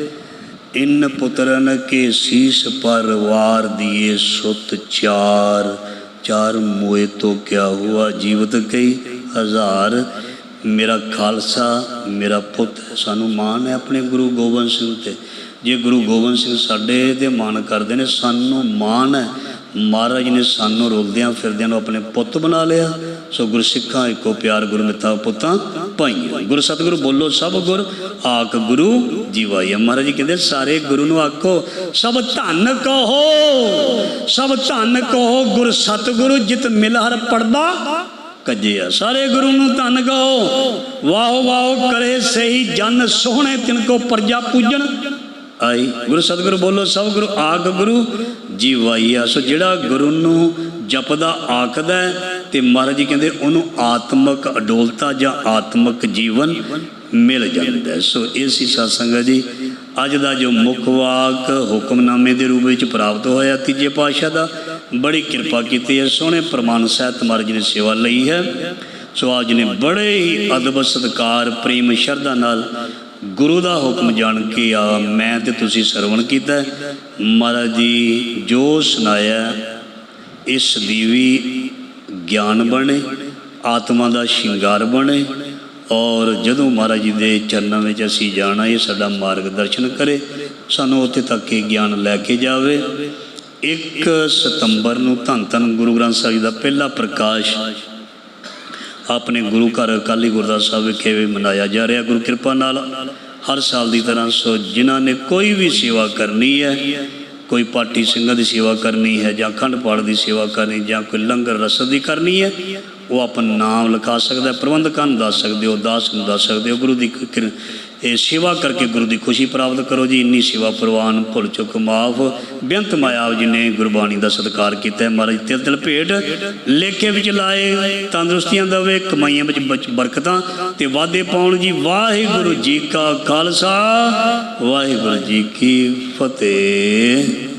ਇਨ ਪੁੱਤਰਨ ਕੇ ਸੀਸ ਪਰ ਵਾਰ ਦਿਏ ਸੁਤ ਚਾਰ। ਚਾਰ ਮੋਏ ਤੋਂ ਕਿਆ ਹੁਆ ਜੀਵਤ ਕਈ ਹਜ਼ਾਰ। ਮੇਰਾ ਖਾਲਸਾ, ਮੇਰਾ ਪੁੱਤ, ਸਾਨੂੰ ਮਾਣ ਹੈ ਆਪਣੇ ਗੁਰੂ ਗੋਬਿੰਦ ਸਿੰਘ ਤੇ। ਜੇ ਗੁਰੂ ਗੋਬਿੰਦ ਸਿੰਘ ਸਾਡੇ ਤੇ ਮਾਣ ਕਰਦੇ ਨੇ, ਸਾਨੂੰ ਮਾਣ ਹੈ। ਮਹਾਰਾਜ ਨੇ ਸਾਨੂੰ ਰੋਲਦਿਆਂ ਫਿਰਦਿਆਂ ਨੂੰ ਆਪਣੇ ਪੁੱਤ ਬਣਾ ਲਿਆ। ਸੋ ਗੁਰ ਸਿੱਖਾਂ ਇੱਕੋ ਪਿਆਰ ਗੁਰਮਿੱਤਾ ਪੁੱਤਾਂ ਭਾਈਆਂ ਗੁਰ ਸਤਿਗੁਰੂ ਬੋਲੋ, ਸਭ ਗੁਰ ਆਖ ਗੁਰੂ ਜੀਵਾਇਆ ਮਹਾਰਾਜ ਜੀ ਕਹਿੰਦੇ, ਸਾਰੇ ਗੁਰੂ ਨੂੰ ਆਖੋ, ਸਭ ਧੰਨ ਕਹੋ, ਸਭ ਧੰਨ ਕਹੋ ਗੁਰ ਸਤਿਗੁਰੂ, ਜਿਤ ਮਿਲ ਹਰ ਪੜਦਾ ਕੱਜਿਆ। ਸਾਰੇ ਗੁਰੂ ਨੂੰ ਧੰਨ ਕਹੋ, ਵਾਹ ਵਾਹ ਕਰੇ ਸਹੀ ਜਨ, ਸੋਹਣੇ ਤਿਨ ਕੋ ਪ੍ਰਜਾ ਪੂਜਣ। ਆਈ, ਗੁਰੂ ਸਤਿਗੁਰੂ ਬੋਲੋ, ਸਭ ਗੁਰੂ ਆਗ ਗੁਰੂ ਜੀਵਾਈਆ। ਸੋ ਜਿਹੜਾ ਗੁਰੂ ਨੂੰ ਜਪਦਾ, ਆਖਦਾ ਤੇ ਮਹਾਰਾਜ ਜੀ ਕਹਿੰਦੇ ਉਹਨੂੰ ਆਤਮਿਕ ਅਡੋਲਤਾ ਜਾਂ ਆਤਮਿਕ ਜੀਵਨ ਮਿਲ ਜਾਂਦਾ ਸੋ ਇਹ ਸੀ ਸਤਸੰਗ ਜੀ। ਅੱਜ ਦਾ ਜੋ ਮੁੱਖ ਵਾਕ ਹੁਕਮਨਾਮੇ ਦੇ ਰੂਪ ਵਿੱਚ ਪ੍ਰਾਪਤ ਹੋਇਆ, ਤੀਜੇ ਪਾਤਸ਼ਾਹ ਦਾ, ਬੜੀ ਕਿਰਪਾ ਕੀਤੀ ਹੈ, ਸੋਹਣੇ ਪ੍ਰਮਾਨ ਸਹਿਤ ਮਹਾਰਾਜ ਜੀ ਨੇ ਸੇਵਾ ਲਈ ਹੈ। ਸੋ ਆਪ ਜੀ ਨੇ ਬੜੇ ਹੀ ਅਦਬ ਸਤਕਾਰ, ਪ੍ਰੇਮ, ਸ਼ਰਧਾ ਨਾਲ ਗੁਰੂ ਦਾ ਹੁਕਮ ਜਾਣ ਕੇ ਆ, ਮੈਂ ਤੇ ਤੁਸੀਂ ਸਰਵਣ ਕੀਤਾ ਮਹਾਰਾਜ ਜੀ ਜੋ ਸੁਣਾਇਆ, ਇਸ ਦੀ ਵੀ ਗਿਆਨ ਬਣੇ, ਆਤਮਾ ਦਾ ਸ਼ਿੰਗਾਰ ਬਣੇ ਔਰ ਜਦੋਂ ਮਹਾਰਾਜ ਜੀ ਦੇ ਚਰਨਾਂ ਵਿੱਚ ਅਸੀਂ ਜਾਣਾ, ਇਹ ਸਾਡਾ ਮਾਰਗਦਰਸ਼ਨ ਕਰੇ, ਸਾਨੂੰ ਉੱਥੇ ਤੱਕ ਇਹ ਗਿਆਨ ਲੈ ਕੇ ਜਾਵੇ। 1 ਸਤੰਬਰ ਨੂੰ ਧੰਨ ਧੰਨ ਗੁਰੂ ਗ੍ਰੰਥ ਸਾਹਿਬ ਜੀ ਦਾ ਪਹਿਲਾ ਪ੍ਰਕਾਸ਼ ਆਪਣੇ ਗੁਰੂ ਘਰ ਅਕਾਲੀ ਗੁਰਦਾਸ ਸਾਹਿਬ ਵਿਖੇ ਵੀ ਮਨਾਇਆ ਜਾ ਰਿਹਾ। ਗੁਰੂ ਕਿਰਪਾ ਨਾਲ ਹਰ ਸਾਲ ਦੀ ਤਰ੍ਹਾਂ ਸੋ ਜਿਨ੍ਹਾਂ ਨੇ ਕੋਈ ਵੀ ਸੇਵਾ ਕਰਨੀ ਹੈ ਕੋਈ ਪਾਠੀ ਸਿੰਘਾਂ ਦੀ ਸੇਵਾ ਕਰਨੀ ਹੈ ਜਾਂ ਖੰਡ ਪਾਠ ਦੀ ਸੇਵਾ ਕਰਨੀ ਜਾਂ ਕੋਈ ਲੰਗਰ ਰਸਦ ਦੀ ਕਰਨੀ ਹੈ, ਉਹ ਆਪਣਾ ਨਾਮ ਲਿਖਾ ਸਕਦਾ ਪ੍ਰਬੰਧਕਾਂ ਨੂੰ ਦੱਸ ਸਕਦੇ ਹੋ ਦਾਸ ਨੂੰ ਦੱਸ ਸਕਦੇ ਹੋ, ਗੁਰੂ ਦੀ ਕਿਰ- ਇਹ ਸੇਵਾ ਕਰਕੇ ਗੁਰੂ ਦੀ ਖੁਸ਼ੀ ਪ੍ਰਾਪਤ ਕਰੋ ਜੀ। ਇੰਨੀ ਸੇਵਾ ਪ੍ਰਵਾਨ ਭੁੱਲ ਚੁੱਕ, ਮਾਫ। ਬੇਅੰਤ ਮਾਇਆ ਜੀ ਨੇ ਗੁਰਬਾਣੀ ਦਾ ਸਤਿਕਾਰ ਕੀਤਾ ਹੈ। ਮਹਾਰਾਜ ਤਿਲ ਤਿਲ ਭੇਟ ਲੇਖੇ ਵਿੱਚ ਲਾਏ, ਤੰਦਰੁਸਤੀਆਂ ਦੇਵੇ, ਕਮਾਈਆਂ ਵਿੱਚ ਬਚ- ਬਰਕਤਾਂ ਤੇ ਵਾਧੇ ਪਾਉਣ ਜੀ। ਵਾਹਿਗੁਰੂ ਜੀ ਕਾ ਖਾਲਸਾ, ਵਾਹਿਗੁਰੂ ਜੀ ਕੀ ਫਤਿਹ।